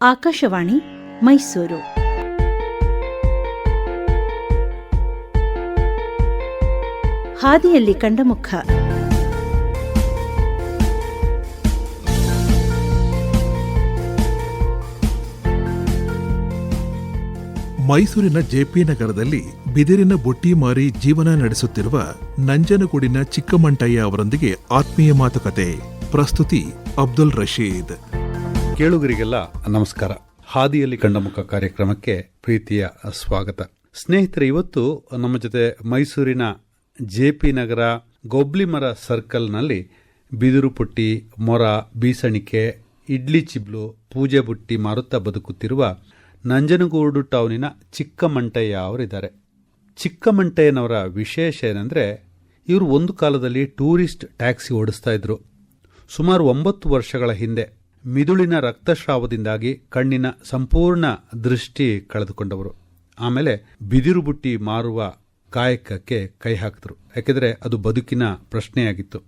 ಆಕಾಶವಾಣಿ ಮೈಸೂರು. ಹಾದಿಯಲ್ಲಿ ಕಂಡಮುಖ. ಮೈಸೂರಿನ ಜೆಪಿ ನಗರದಲ್ಲಿ ಬಿದಿರಿನ ಬುಟ್ಟಿ ಮಾರಿ ಜೀವನ ನಡೆಸುತ್ತಿರುವ ನಂಜನಗೂಡಿನ ಚಿಕ್ಕಮಂಟಯ್ಯ ಅವರೊಂದಿಗೆ ಆತ್ಮೀಯ ಮಾತುಕತೆ. ಪ್ರಸ್ತುತಿ ಅಬ್ದುಲ್ ರಶೀದ್. ಕೇಳುಗರಿಗೆಲ್ಲ ನಮಸ್ಕಾರ. ಹಾದಿಯಲ್ಲಿ ಕಂಡಮುಖ ಕಾರ್ಯಕ್ರಮಕ್ಕೆ ಪ್ರೀತಿಯ ಸ್ವಾಗತ. ಸ್ನೇಹಿತರೆ, ಇವತ್ತು ನಮ್ಮ ಜೊತೆ ಮೈಸೂರಿನ ಜೆ ಪಿ ನಗರ ಗೊಬ್ಲಿಮರ ಸರ್ಕಲ್ನಲ್ಲಿ ಬಿದಿರು ಪುಟ್ಟಿ, ಮೊರ, ಬೀಸಣಿಕೆ, ಇಡ್ಲಿ ಚಿಬ್ಲು, ಪೂಜೆ ಬುಟ್ಟಿ ಮಾರುತ್ತಾ ಬದುಕುತ್ತಿರುವ ನಂಜನಗೂಡು ಟೌನಿನ ಚಿಕ್ಕಮಂಟಯ್ಯ ಅವರಿದ್ದಾರೆ. ಚಿಕ್ಕಮಂಟಯ್ಯನವರ ವಿಶೇಷ ಏನಂದರೆ, ಇವರು ಒಂದು ಕಾಲದಲ್ಲಿ ಟೂರಿಸ್ಟ್ ಟ್ಯಾಕ್ಸಿ ಓಡಿಸ್ತಾ ಇದ್ರು. ಸುಮಾರು ಒಂಬತ್ತು ವರ್ಷಗಳ ಹಿಂದೆ ಮಿದುಳಿನ ರಕ್ತಸ್ರಾವದಿಂದಾಗಿ ಕಣ್ಣಿನ ಸಂಪೂರ್ಣ ದೃಷ್ಟಿ ಕಳೆದುಕೊಂಡವರು. ಆಮೇಲೆ ಬಿದಿರು ಬುಟ್ಟಿ ಮಾರುವ ಕಾಯಕಕ್ಕೆ ಕೈ ಹಾಕಿದ್ರು. ಯಾಕೆಂದರೆ ಅದು ಬದುಕಿನ ಪ್ರಶ್ನೆಯಾಗಿತ್ತು.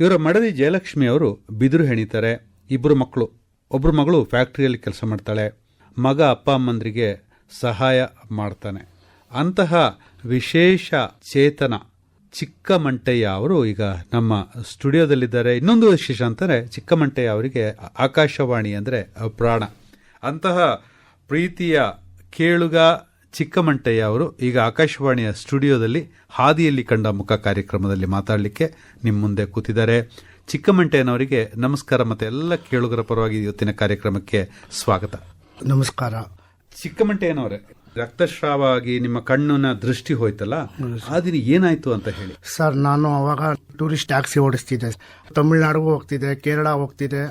ಇವರ ಮಡದಿ ಜಯಲಕ್ಷ್ಮಿ ಅವರು ಬಿದಿರು ಹೆಣಿತಾರೆ. ಇಬ್ಬರು ಮಕ್ಕಳು. ಒಬ್ಬರು ಮಗಳು ಫ್ಯಾಕ್ಟ್ರಿಯಲ್ಲಿ ಕೆಲಸ ಮಾಡ್ತಾಳೆ. ಮಗ ಅಪ್ಪ ಅಮ್ಮಂದರಿಗೆ ಸಹಾಯ ಮಾಡ್ತಾನೆ. ಅಂತಹ ವಿಶೇಷ ಚೇತನ ಚಿಕ್ಕಮಂಟಯ್ಯ ಅವರು ಈಗ ನಮ್ಮ ಸ್ಟುಡಿಯೋದಲ್ಲಿದ್ದಾರೆ. ಇನ್ನೊಂದು ವಿಶೇಷ ಅಂತಾರೆ ಚಿಕ್ಕಮಂಟಯ್ಯ ಅವರಿಗೆ ಆಕಾಶವಾಣಿ ಅಂದರೆ ಪ್ರಾಣ. ಅಂತಹ ಪ್ರೀತಿಯ ಕೇಳುಗ ಚಿಕ್ಕಮಂಟಯ್ಯ ಅವರು ಈಗ ಆಕಾಶವಾಣಿಯ ಸ್ಟುಡಿಯೋದಲ್ಲಿ ಹಾದಿಯಲ್ಲಿ ಕಂಡ ಮುಖ ಕಾರ್ಯಕ್ರಮದಲ್ಲಿ ಮಾತಾಡಲಿಕ್ಕೆ ನಿಮ್ಮ ಮುಂದೆ ಕೂತಿದ್ದಾರೆ. ಚಿಕ್ಕಮಂಟಯ್ಯನವರಿಗೆ ನಮಸ್ಕಾರ ಮತ್ತೆ ಎಲ್ಲ ಕೇಳುಗರ ಪರವಾಗಿ ಇವತ್ತಿನ ಕಾರ್ಯಕ್ರಮಕ್ಕೆ ಸ್ವಾಗತ. ನಮಸ್ಕಾರ. ಚಿಕ್ಕಮಂಟಯ್ಯನವರೇ. ರಕ್ತಸ್ರಾವ ಆಗಿ ನಿಮ್ಮ ಕಣ್ಣಿನ ದೃಷ್ಟಿ ಹೋಯ್ತಲ್ಲ ಆ ದಿನ ಏನಾಯ್ತು ಅಂತ ಹೇಳಿ. ಸರ್ ನಾನು ಅವಾಗ ಟೂರಿಸ್ಟ್ ಟ್ಯಾಕ್ಸಿ ಓಡಿಸ್ತಿದೆ. ತಮಿಳ್ನಾಡಿಗೂ ಹೋಗ್ತಿದೆ ಕೇರಳ ಹೋಗ್ತಿದೆ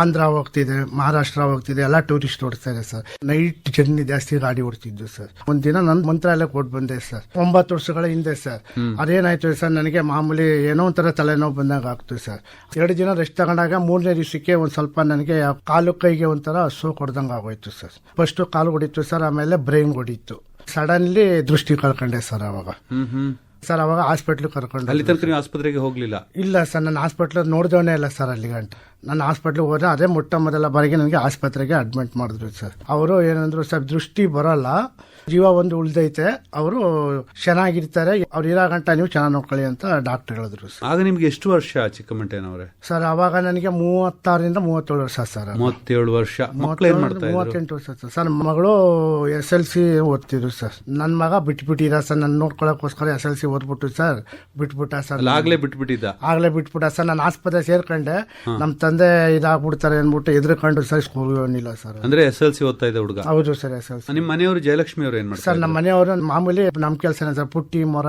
ಆಂಧ್ರ ಹೋಗ್ತಿದೆ ಮಹಾರಾಷ್ಟ್ರ ಹೋಗ್ತಿದೆ ಎಲ್ಲ ಟೂರಿಸ್ಟ್ ಓಡಿಸ್ತಾರೆ ಇದೆ ಸರ್. ನೈಟ್ ಜರ್ನಿ ಜಾಸ್ತಿ ಗಾಡಿ ಓಡಿಸ್ತಿದ್ದು ಸರ್. ಒಂದಿನ ನಾನು ಮಂತ್ರಾಲಯಕ್ಕೆ ಕೊಟ್ಟು ಬಂದೆ ಸರ್. ಒಂಬತ್ತು ವರ್ಷಗಳ ಹಿಂದೆ ಸರ್. ಅದೇನಾಯ್ತು ಸರ್ ನನಗೆ ಮಾಮೂಲಿ ಏನೋ ಒಂಥರ ತಲೆನೋವು ಬಂದಾಗ ಆಗ್ತು ಸರ್. ಎರಡು ದಿನ ರೆಸ್ಟ್ ತಗೊಂಡಾಗ ಮೂರನೇ ದಿವಸಕ್ಕೆ ಒಂದು ಸ್ವಲ್ಪ ನನಗೆ ಕಾಲು ಕೈಗೆ ಒಂಥರ ಹಸು ಕೊಡ್ದಂಗೆ ಆಗೋಯ್ತು ಸರ್. ಫಸ್ಟ್ ಕಾಲು ಹೊಡಿತು ಸರ್ ಆಮೇಲೆ ಬ್ರೈನ್ ಹೊಡಿತು ಸಡನ್ಲಿ ದೃಷ್ಟಿ ಕಳ್ಕೊಂಡೆ ಸರ್ ಅವಾಗ. ಸರ್ ಅವಾಗ ಹಾಸ್ಪಿಟ್ಲ್ ಕರ್ಕೊಂಡು ಅಲ್ಲಿ ತನಕ ನೀವು ಆಸ್ಪತ್ರೆಗೆ ಹೋಗ್ಲಿಲ್ಲ? ಇಲ್ಲ ಸರ್ ನಾನು ಹಾಸ್ಪಿಟ್ಲ್ ನೋಡ್ದವನೇ ಇಲ್ಲ ಸರ್ ಅಲ್ಲಿ ಗಂಟೆ ನನ್ನ ಹಾಸ್ಪಿಟ್ಲಿಗೆ ಹೋದ್ರೆ ಅದೇ ಮೊಟ್ಟ ಮೊದಲ ಬಾರಿಗೆ ನನಗೆ ಆಸ್ಪತ್ರೆಗೆ ಅಡ್ಮಿಟ್ ಮಾಡಿದ್ರು ಸರ್. ಅವರು ಏನಂದ್ರು ಸರ್ ದೃಷ್ಟಿ ಬರಲ್ಲ. ಜೀವ ಒಂದು ಉಳಿದೈತೆ. ಅವರು ಚೆನ್ನಾಗಿರ್ತಾರೆ. ಅವ್ರು ಇರೋ ಗಂಟ ನೀವು ಚೆನ್ನಾಗಿ ನೋಡ್ಕೊಳ್ಳಿ ಅಂತ ಡಾಕ್ಟರ್ ಹೇಳಿದ್ರು ಸರ್. ಆಗ ನಿಮ್ಗೆ ಎಷ್ಟು ವರ್ಷ ಚಿಕ್ಕಮಂಟೇನವ್ರೆ ಸರ್ ಅವಾಗ ನನಗೆ ಮೂವತ್ತಾರರಿಂದ ಮೂವತ್ತೇಳು ವರ್ಷ ಸರ್. ಮೂವತ್ತೇಳು ವರ್ಷ. ಮಕ್ಳು ಏನ್ ಮಾಡ್ತಾ ಇದ್ರು? ಮೂವತ್ತೆಂಟು ವರ್ಷ ಸರ್. ಸರ್ ಮಗಳು ಎಸ್ ಎಲ್ ಸಿ ಓದ್ತಿದ್ರು ಸರ್. ನನ್ನ ಮಗ ಬಿಟ್ಬಿಟ್ಟಿರ ಸರ್. ನನ್ನ ನೋಡ್ಕೊಳಕ್ಕೋಸ್ಕರ ಎಸ್ ಎಲ್ ಸಿ ಓದ್ಬಿಟ್ಟು ಸರ್. ಬಿಟ್ಬಿಟ್ಟ ಸರ್. ಅಲ್ಲ ಆಗ್ಲೇ ಬಿಟ್ಬಿಟ್ಟಿದ್ದ? ಆಗ್ಲೇ ಬಿಟ್ಬಿಟ್ಟ ಸರ್. ನಾನು ಆಸ್ಪತ್ರೆ ಸೇರ್ಕೊಂಡೆ. ನಮ್ಮ ತಂದೆ ಇದಾಗ್ಬಿಡ್ತಾರೆ ಅಂದ್ಬಿಟ್ಟು ಎದುರುಕೊಂಡು ಸರ್ ಸ್ಕೂಲ್ ಹೋಗಿಲ್ಲ ಸರ್. ಅಂದ್ರೆ ಎಸ್ ಎಲ್ ಸಿ ಓದ್ತಾ ಇದೆ ಹುಡುಗ? ಹೌದು ಸರ್ ಎಸ್ ಎಲ್ ಸಿ. ನಿಮ್ಮ ಮನೆಯವರು ಜಯಲಕ್ಷ್ಮಿ ಅವರು ಏನ್ ಮಾಡ್ತಾರೆ ಸರ್ ನಮ್ಮ ಮನೆಯವರು ಮಾಮೂಲಿ ನಮ್ಮ ಕೆಲಸನೇ ಸರ್ ಪುಟ್ಟಿ ಮೊರ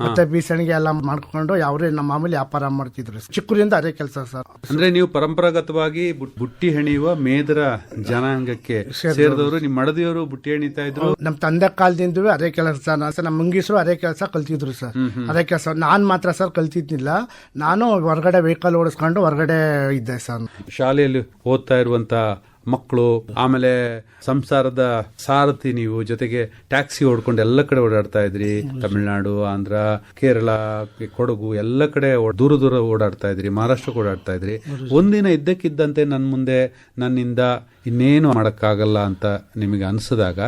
ಮತ್ತೆ ಬೀಸಣಿಗೆ ಎಲ್ಲ ಮಾಡ್ಕೊಂಡು ಯಾವ್ರೇ ನಮ್ಮ ಮಾಮೂಲಿ ವ್ಯಾಪಾರ ಮಾಡ್ತಿದ್ರು ಚಿಕ್ಕರಿಂದ ಅದೇ ಕೆಲಸ ಸರ್. ಅಂದ್ರೆ ನೀವು ಪರಂಪರಾಗತವಾಗಿ ಬುಟ್- ಬುಟ್ಟಿ ಹೆಣೆಯುವ ಮೇದರ ಜನಾಂಗಕ್ಕೆ ಸೇರಿದವರು. ನಿಮ್ಮ ಮಡದಿಯವರು ಬುಟ್ಟಿ ಹೆಣಿತಾ ಇದ್ರು? ನಮ್ಮ ತಂದೆ ಕಾಲದಿಂದ ಅದೇ ಕೆಲಸ ಸರ್. ನಮ್ಮ ಮುಂಗಿಸ್ರು ಅದೇ ಕೆಲಸ ಕಲ್ತಿದ್ರು ಸರ್. ಅದೇ ಕೆಲಸ. ನಾನು ಮಾತ್ರ ಸರ್ ಕಲ್ತಿದ್ನಿಲ್ಲ ನಾನು ಹೊರಗಡೆ ವೆಹಿಕಲ್ ಓಡಿಸ್ಕೊಂಡು ಹೊರಗಡೆ ಇದ್ದೆ ಶಾಲೆಯಲ್ಲಿ ಓದ್ತಾ ಇರುವಂತ ಮಕ್ಕಳು ಆಮೇಲೆ ಸಂಸಾರದ ಸಾರಥಿ ನೀವು ಜೊತೆಗೆ ಟ್ಯಾಕ್ಸಿ ಓಡ್ಕೊಂಡು ಎಲ್ಲ ಕಡೆ ಓಡಾಡ್ತಾ ಇದ್ರಿ. ತಮಿಳುನಾಡು ಆಂಧ್ರ ಕೇರಳ ಕೊಡಗು ಎಲ್ಲ ಕಡೆ ದೂರ ದೂರ ಓಡಾಡ್ತಾ ಇದ್ರಿ ಮಹಾರಾಷ್ಟ್ರಕ್ಕೆ ಓಡಾಡ್ತಾ ಇದ್ರಿ. ಒಂದಿನ ಇದ್ದಕ್ಕಿದ್ದಂತೆ ನನ್ನ ಮುಂದೆ ನನ್ನಿಂದ ಇನ್ನೇನು ಮಾಡೋಕ್ಕಾಗಲ್ಲ ಅಂತ ನಿಮಗೆ ಅನಿಸಿದಾಗ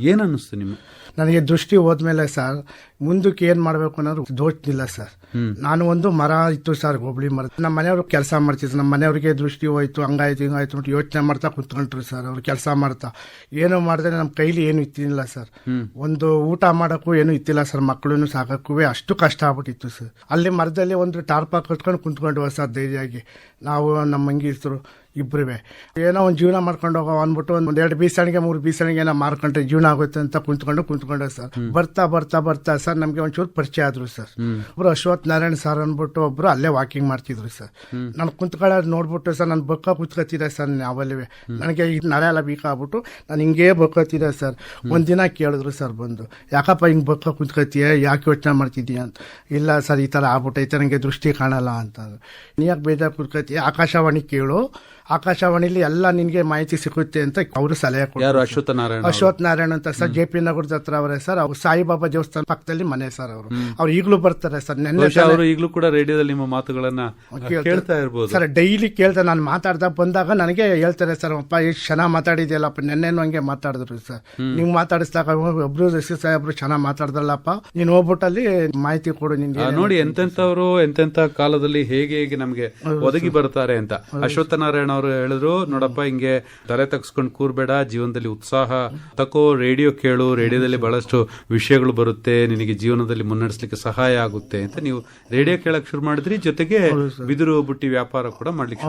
ಏನು ಅನ್ನಿಸ್ತು ನಿಮ್ಮ ನನಗೆ ದೃಷ್ಟಿ ಹೋದ್ಮೇಲೆ ಸರ್ ಮುಂದಕ್ಕೆ ಏನ್ ಮಾಡ್ಬೇಕು ಅನ್ನೋದು ದೋಚ್ತಿಲ್ಲ ಸರ್. ನಾನು ಒಂದು ಮರ ಇತ್ತು ಸರ್, ಹೋಬಳಿ ಮರ. ನಮ್ಮ ಮನೆಯವರು ಕೆಲಸ ಮಾಡ್ತಿದ್ರು. ನಮ್ಮ ಮನೆಯವ್ರಿಗೆ ದೃಷ್ಟಿ ಹೋಯ್ತು, ಹಂಗಾಯ್ತು, ಹಿಂಗಾಯ್ತು ಅಂತ ಯೋಚನೆ ಮಾಡ್ತಾ ಕುತ್ಕೊಂಡ್ರು ಸರ್. ಅವ್ರು ಕೆಲಸ ಮಾಡ್ತಾ. ಏನು ಮಾಡಿದ್ರೆ ನಮ್ಮ ಕೈಲಿ ಏನು ಇತ್ತಿಲ್ಲ ಸರ್. ಒಂದು ಊಟ ಮಾಡೋಕ್ಕೂ ಏನು ಇತ್ತಿಲ್ಲ ಸರ್. ಮಕ್ಕಳನ್ನು ಸಾಕಕ್ಕೂ ಅಷ್ಟು ಕಷ್ಟ ಆಗ್ಬಿಟ್ಟಿತ್ತು ಸರ್. ಅಲ್ಲಿ ಮರದಲ್ಲಿ ಒಂದು ಟಾರ್ಪ ಕಟ್ಕೊಂಡು ಕುಂತ್ಕೊಂಡು ಸರ್ ಧೈರ್ಯವಾಗಿ. ನಾವು, ನಮ್ಮ ಮಂಗಿಸ್ತರು ಇಬ್ಬರಿವೆ ಏನೋ ಒಂದು ಜೀವನ ಮಾಡ್ಕೊಂಡು ಹೋಗೋ ಅಂದ್ಬಿಟ್ಟು ಒಂದು ಎರಡು ಬೀಸಣಿಗೆ ಮೂರು ಬೀಸಣಿಗೆ ಏನೋ ಮಾರ್ಕೊಂಡ್ರೆ ಜೀವನ ಆಗುತ್ತೆ ಅಂತ ಕುಂತ್ಕೊಂಡು ಕುಂತ್ಕೊಂಡೆ ಸರ್. ಬರ್ತಾ ಬರ್ತಾ ಬರ್ತಾ ಸರ್. ನಮ್ಗೆ ಒಂಚೂರು ಪರಿಚಯ ಆದ್ರು ಸರ್. ಒಬ್ರು ಅಶ್ವಥ್ ನಾರಾಯಣ್ ಸರ್ ಅಂದ್ಬಿಟ್ಟು ಒಬ್ರು ಅಲ್ಲೇ ವಾಕಿಂಗ್ ಮಾಡ್ತಿದ್ರು ಸರ್. ನಾನು ಕುಂತ್ಕೊಳ್ಳೋದು ನೋಡ್ಬಿಟ್ಟು ಸರ್ ನಾನು ಬೊಕ್ಕ ಕುತ್ಕೊತಿದ್ದೆ ಸರ್ ಯಾವಲ್ಲೇ ನನಗೆ ಈ ನರ ಎಲ್ಲ ಬೀಕ ಆಗ್ಬಿಟ್ಟು ನಾನು ಹಿಂಗೆ ಬೊಕ್ಕೋತಿದ್ದೆ ಸರ್. ಒಂದಿನ ಕೇಳಿದ್ರು ಸರ್ ಬಂದು ಯಾಕಪ್ಪ ಹಿಂಗೆ ಬೊಕ್ಕ ಕುತ್ಕೊತೀಯ ಯಾಕೆ ಯೋಚನೆ ಮಾಡ್ತಿದ್ದೀಯ ಅಂತ? ಇಲ್ಲ ಸರ್ ಈ ಥರ ಆಗ್ಬಿಟ್ಟೈತೆ ನನಗೆ ದೃಷ್ಟಿ ಕಾಣಲ್ಲ ಅಂತ ನೀ ಯಾಕೆ ಬೇಜಾರು ಕುತ್ಕೊತೀಯ ಆಕಾಶವಾಣಿ ಕೇಳು ಆಕಾಶವಾಣಿಲಿ ಎಲ್ಲ ನಿನ್ಗೆ ಮಾಹಿತಿ ಸಿಗುತ್ತೆ ಅಂತ ಅವರು ಸಲಹೆ ಕೊಟ್ಟರು ಅಶ್ವಥ್ ನಾರಾಯಣ? ಅಶ್ವಥ್ ನಾರಾಯಣ ಅಂತ ಸರ್ ಜೆ ಪಿ ನಗರದ ಹತ್ರ ಅವರೇ ಸರ್ ಅವ್ರು ಸಾಯಿಬಾಬಾ ದೇವಸ್ಥಾನ ಪಕ್ಕದಲ್ಲಿ ಮನೆ ಸರ್ ಅವರು. ಅವ್ರು ಈಗಲೂ ಬರ್ತಾರೆ ಸರ್ ನೆನ್ನೆ ಅವರು ಈಗಲೂ ಕೂಡ ರೇಡಿಯೋದಲ್ಲಿ ನಿಮ್ಮ ಮಾತುಗಳನ್ನ. ಕೇಳ್ತಾ ಇರ್ಬೋದು. ಸರ್ ಡೈಲಿ ಕೇಳ್ತಾ ನಾನು ಮಾತಾಡ್ತಾ ಬಂದಾಗ ನನಗೆ ಹೇಳ್ತಾರೆ ಸರ್ ಅಪ್ಪ ಎಷ್ಟು ಚೆನ್ನಾಗಿ ಮಾತಾಡಿದ್ಯಲ್ಲಪ್ಪ ನೆನ್ನೆನೂ ಹಂಗೆ ಮಾತಾಡಿದ್ರು ಸರ್. ನೀವು ಮಾತಾಡಿಸಿದಾಗ ಒಬ್ರು ಎಸ್. ಸಾಹೇಬ್ರು ಚೆನ್ನಾಗಿ ಮಾತಾಡ್ದಲ್ಲಪ್ಪ. ನೀನು ಹೋಗ್ಬಿಟ್ಟಲ್ಲಿ ಮಾಹಿತಿ ಕೊಡು ನಿನ್ಗೆ ಆ, ನೋಡಿ ಎಂತೆಂತವ್ರು ಎಂತೆಂತ ಕಾಲದಲ್ಲಿ ಹೇಗೆ ಹೇಗೆ ನಮಗೆ ಒದಗಿ ಬರ್ತಾರೆ ಅಂತ. ಅಶ್ವತ್ಥ ನಾರಾಯಣ ಅವರು ಹೇಳಿದ್ರು ನೋಡಪ್ಪ ಹಿಂಗೆ ತಲೆ ತಗ್ಸ್ಕೊಂಡು ಕೂರ್ಬೇಡ ಜೀವನದಲ್ಲಿ ಉತ್ಸಾಹ ತಕೋ ರೇಡಿಯೋ ಕೇಳು ರೇಡಿಯೋದಲ್ಲಿ ಬಹಳಷ್ಟು ವಿಷಯಗಳು ಬರುತ್ತೆ ನಿನಗೆ ಜೀವನದಲ್ಲಿ ಮುನ್ನಡೆಸಲಿಕ್ಕೆ ಸಹಾಯ ಆಗುತ್ತೆ ಅಂತ ನೀವು ರೇಡಿಯೋ ಕೇಳಕ್ ಶುರು ಮಾಡಿದ್ರಿ ಜೊತೆಗೆ ಬಿದಿರು ಬುಟ್ಟಿ ವ್ಯಾಪಾರ ಕೂಡ ಮಾಡ್ಲಿಕ್ಕೆ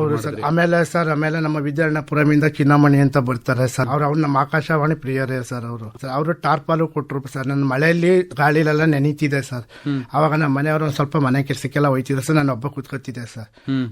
ಆಮೇಲೆ ಸರ್ ಆಮೇಲೆ ನಮ್ಮ ವಿದ್ಯಾರಣ್ಯಪುರಮಿಂದ ಚಿನ್ನಮಣಿ ಅಂತ ಬರ್ತಾರೆ ಸರ್. ಅವ್ರು ಅವ್ರು ನಮ್ಮ ಆಕಾಶವಾಣಿ ಪ್ರಿಯರೇ ಸರ್ ಅವರು. ಸರ್ ಅವರು ಟಾರ್ಪಾಲು ಕೊಟ್ಟರು ಸರ್. ನನ್ನ ಮಳೆಯಲ್ಲಿ ಗಾಳಿಲೆಲ್ಲ ನೆನೀತಿದೆ ಸರ್. ಅವಾಗ ನಮ್ಮ ಮನೆಯವರು ಒಂದ್ ಸ್ವಲ್ಪ ಮನೆ ಕೆಲಸಕ್ಕೆಲ್ಲ ಹೋಯ್ತಿದ್ರು ಸರ್. ನಾನು ಒಬ್ಬ ಕೂತ್ಕೊತಿದ್ದೆ ಸರ್.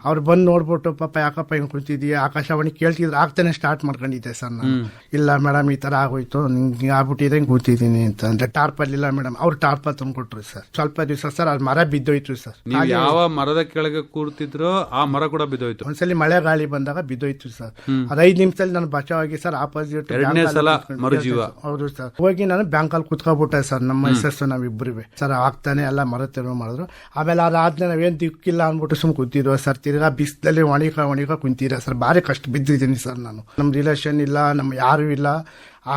ಅವ್ರು ಬಂದು ನೋಡ್ಬಿಟ್ಟು ಪಾಪ ಯಾಕಪ್ಪ ಹಿಂಗ್ ಕುಂತಿದೀಯ ಆಕಾಶವಾಣಿ ಕೇಳ್ತಿದ್ರು ಆಗ್ತಾನೆ ಸ್ಟಾರ್ಟ್ ಮಾಡ್ಕೊಂಡಿದ್ದೆ ಸರ್ ನಾನು. ಇಲ್ಲ ಮೇಡಮ್ ಈ ತರ ಆಗೋಯ್ತು ನಿಂಗೆ ಆಗ್ಬಿಟ್ಟಿದೆ ಹಿಂಗ್ ಕೂತಿದ್ದೀನಿ ಅಂತ. ಅಂದ್ರೆ ಟಾರ್ಪಲ್ ಇಲ್ಲ ಮೇಡಮ್ ಅವ್ರು ಟಾರ್ಪಲ್ ತಂದ್ಕೊಟ್ರು ಸರ್. ಸ್ವಲ್ಪ ದಿವಸ ಸರ್ ಅದು ಮರ ಬಿದ್ದೋಯ್ತು ಸರ್. ನೀವು ಯಾವ ಮರದ ಕೆಳಗೆ ಕೂರ್ತಿದ್ರೋ ಆ ಮರ ಕೂಡ ಬಿದ್ದೋಯ್ತು. ಒಂದ್ಸಲಿ ಮಳೆ ಗಾಳಿ ಬಂದಾಗ ಬಿದ್ದೋಯ್ತು ಸರ್. ಅದ್ ಐದು ನಿಮಿಷದಲ್ಲಿ ನಾನು ಬಚಾವಾಗಿ ಸರ್ ಆಪೋಸಿಟ್ ಎರಡ್ನೇ ಸಲ ಮರುಜೀವ. ಹೌದು ಸರ್. ಹೋಗಿ ನಾನು ಬ್ಯಾಂಕ್ ಅಲ್ಲಿ ಕುತ್ಕೊಬಿಟ್ಟೆ ಸರ್ ನಮ್ಮ ಮಿಸ್ಸಸ್ ನಾವಿಬ್ರು ಸರ್ ಆಗ್ತಾನೆ ಎಲ್ಲ ಮರ ತೆರವು ಮಾಡಿದ್ರು. ಆಮೇಲೆ ಅದಾದ್ಮೇಲೆ ನಾವೇನು ದಿಕ್ಕಿಲ್ಲ ಅಂದ್ಬಿಟ್ಟು ಸುಮ್ ಕೂತಿದ್ವಿ ಸರ್. ತಿರ್ಗಾ ಬಿಸಿಲಲ್ಲಿ ಒಣಿಕ ಒಣಿಕ ಕುಂತೀರ ಸರ್. ಭಾರಿ ಕಷ್ಟ. ಬಿದ್ದಿದ್ದೀನಿ ಸರ್ ನಾನು. ನಮ್ಮ ರಿಲೇಷನ್ ಇಲ್ಲ ನಮ್ಮ ಯಾರು ಇಲ್ಲ.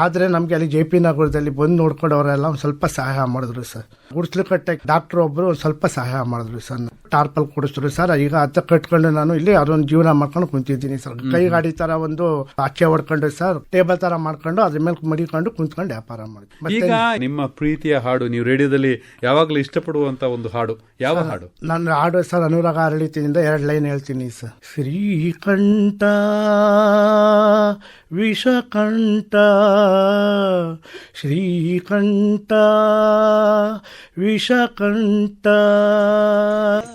ಆದ್ರೆ ನಮಗೆ ಅಲ್ಲಿ ಜೆ ಪಿ ನಗರದಲ್ಲಿ ಬಂದು ನೋಡ್ಕೊಂಡವರೆಲ್ಲ ಒಂದು ಸ್ವಲ್ಪ ಸಹಾಯ ಮಾಡಿದ್ರು ಸರ್. ಗುಡ್ಸ್ಲು ಕಟ್ಟೆ ಡಾಕ್ಟರ್ ಒಬ್ಬರು ಒಂದು ಸ್ವಲ್ಪ ಸಹಾಯ ಮಾಡಿದ್ರು ಸರ್. ಟಾರ್ಪಲ್ ಕೊಡಿಸಿದ್ರು ಸರ್. ಈಗ ಅತ್ತ ಕಟ್ಕೊಂಡು ನಾನು ಇಲ್ಲಿ ಅದೊಂದು ಜೀವನ ಮಾಡ್ಕೊಂಡು ಕುಂತಿದ್ದೀನಿ ಸರ್. ಕೈ ಗಾಡಿ ತರ ಒಂದು ಆಚೆ ಹೊಡ್ಕೊಂಡು ಸರ್ ಟೇಬಲ್ ತರ ಮಾಡ್ಕೊಂಡು ಅದ್ರ ಮೇಲೆ ಮಡಿಕೊಂಡು ಕುಂತ್ಕೊಂಡು ವ್ಯಾಪಾರ ಮಾಡಿ ಈಗ ನಿಮ್ಮ ಪ್ರೀತಿಯ ಹಾಡು ನೀವು ರೇಡಿಯೋದಲ್ಲಿ ಯಾವಾಗಲೂ ಇಷ್ಟಪಡುವಂತ ಒಂದು ಹಾಡು. ಯಾವ ಹಾಡು? ನಾನು ಹಾಡು ಸರ್ ಅನುರಾಗ ಅರಳಿತಿನಿಂದ ಎರಡು ಲೈನ್ ಹೇಳ್ತೀನಿ ಸರ್. ಶ್ರೀಕಂಠ ವಿಷಕಂಠ, ಶ್ರೀಕಂಠ, ವಿಷಕಂಠ.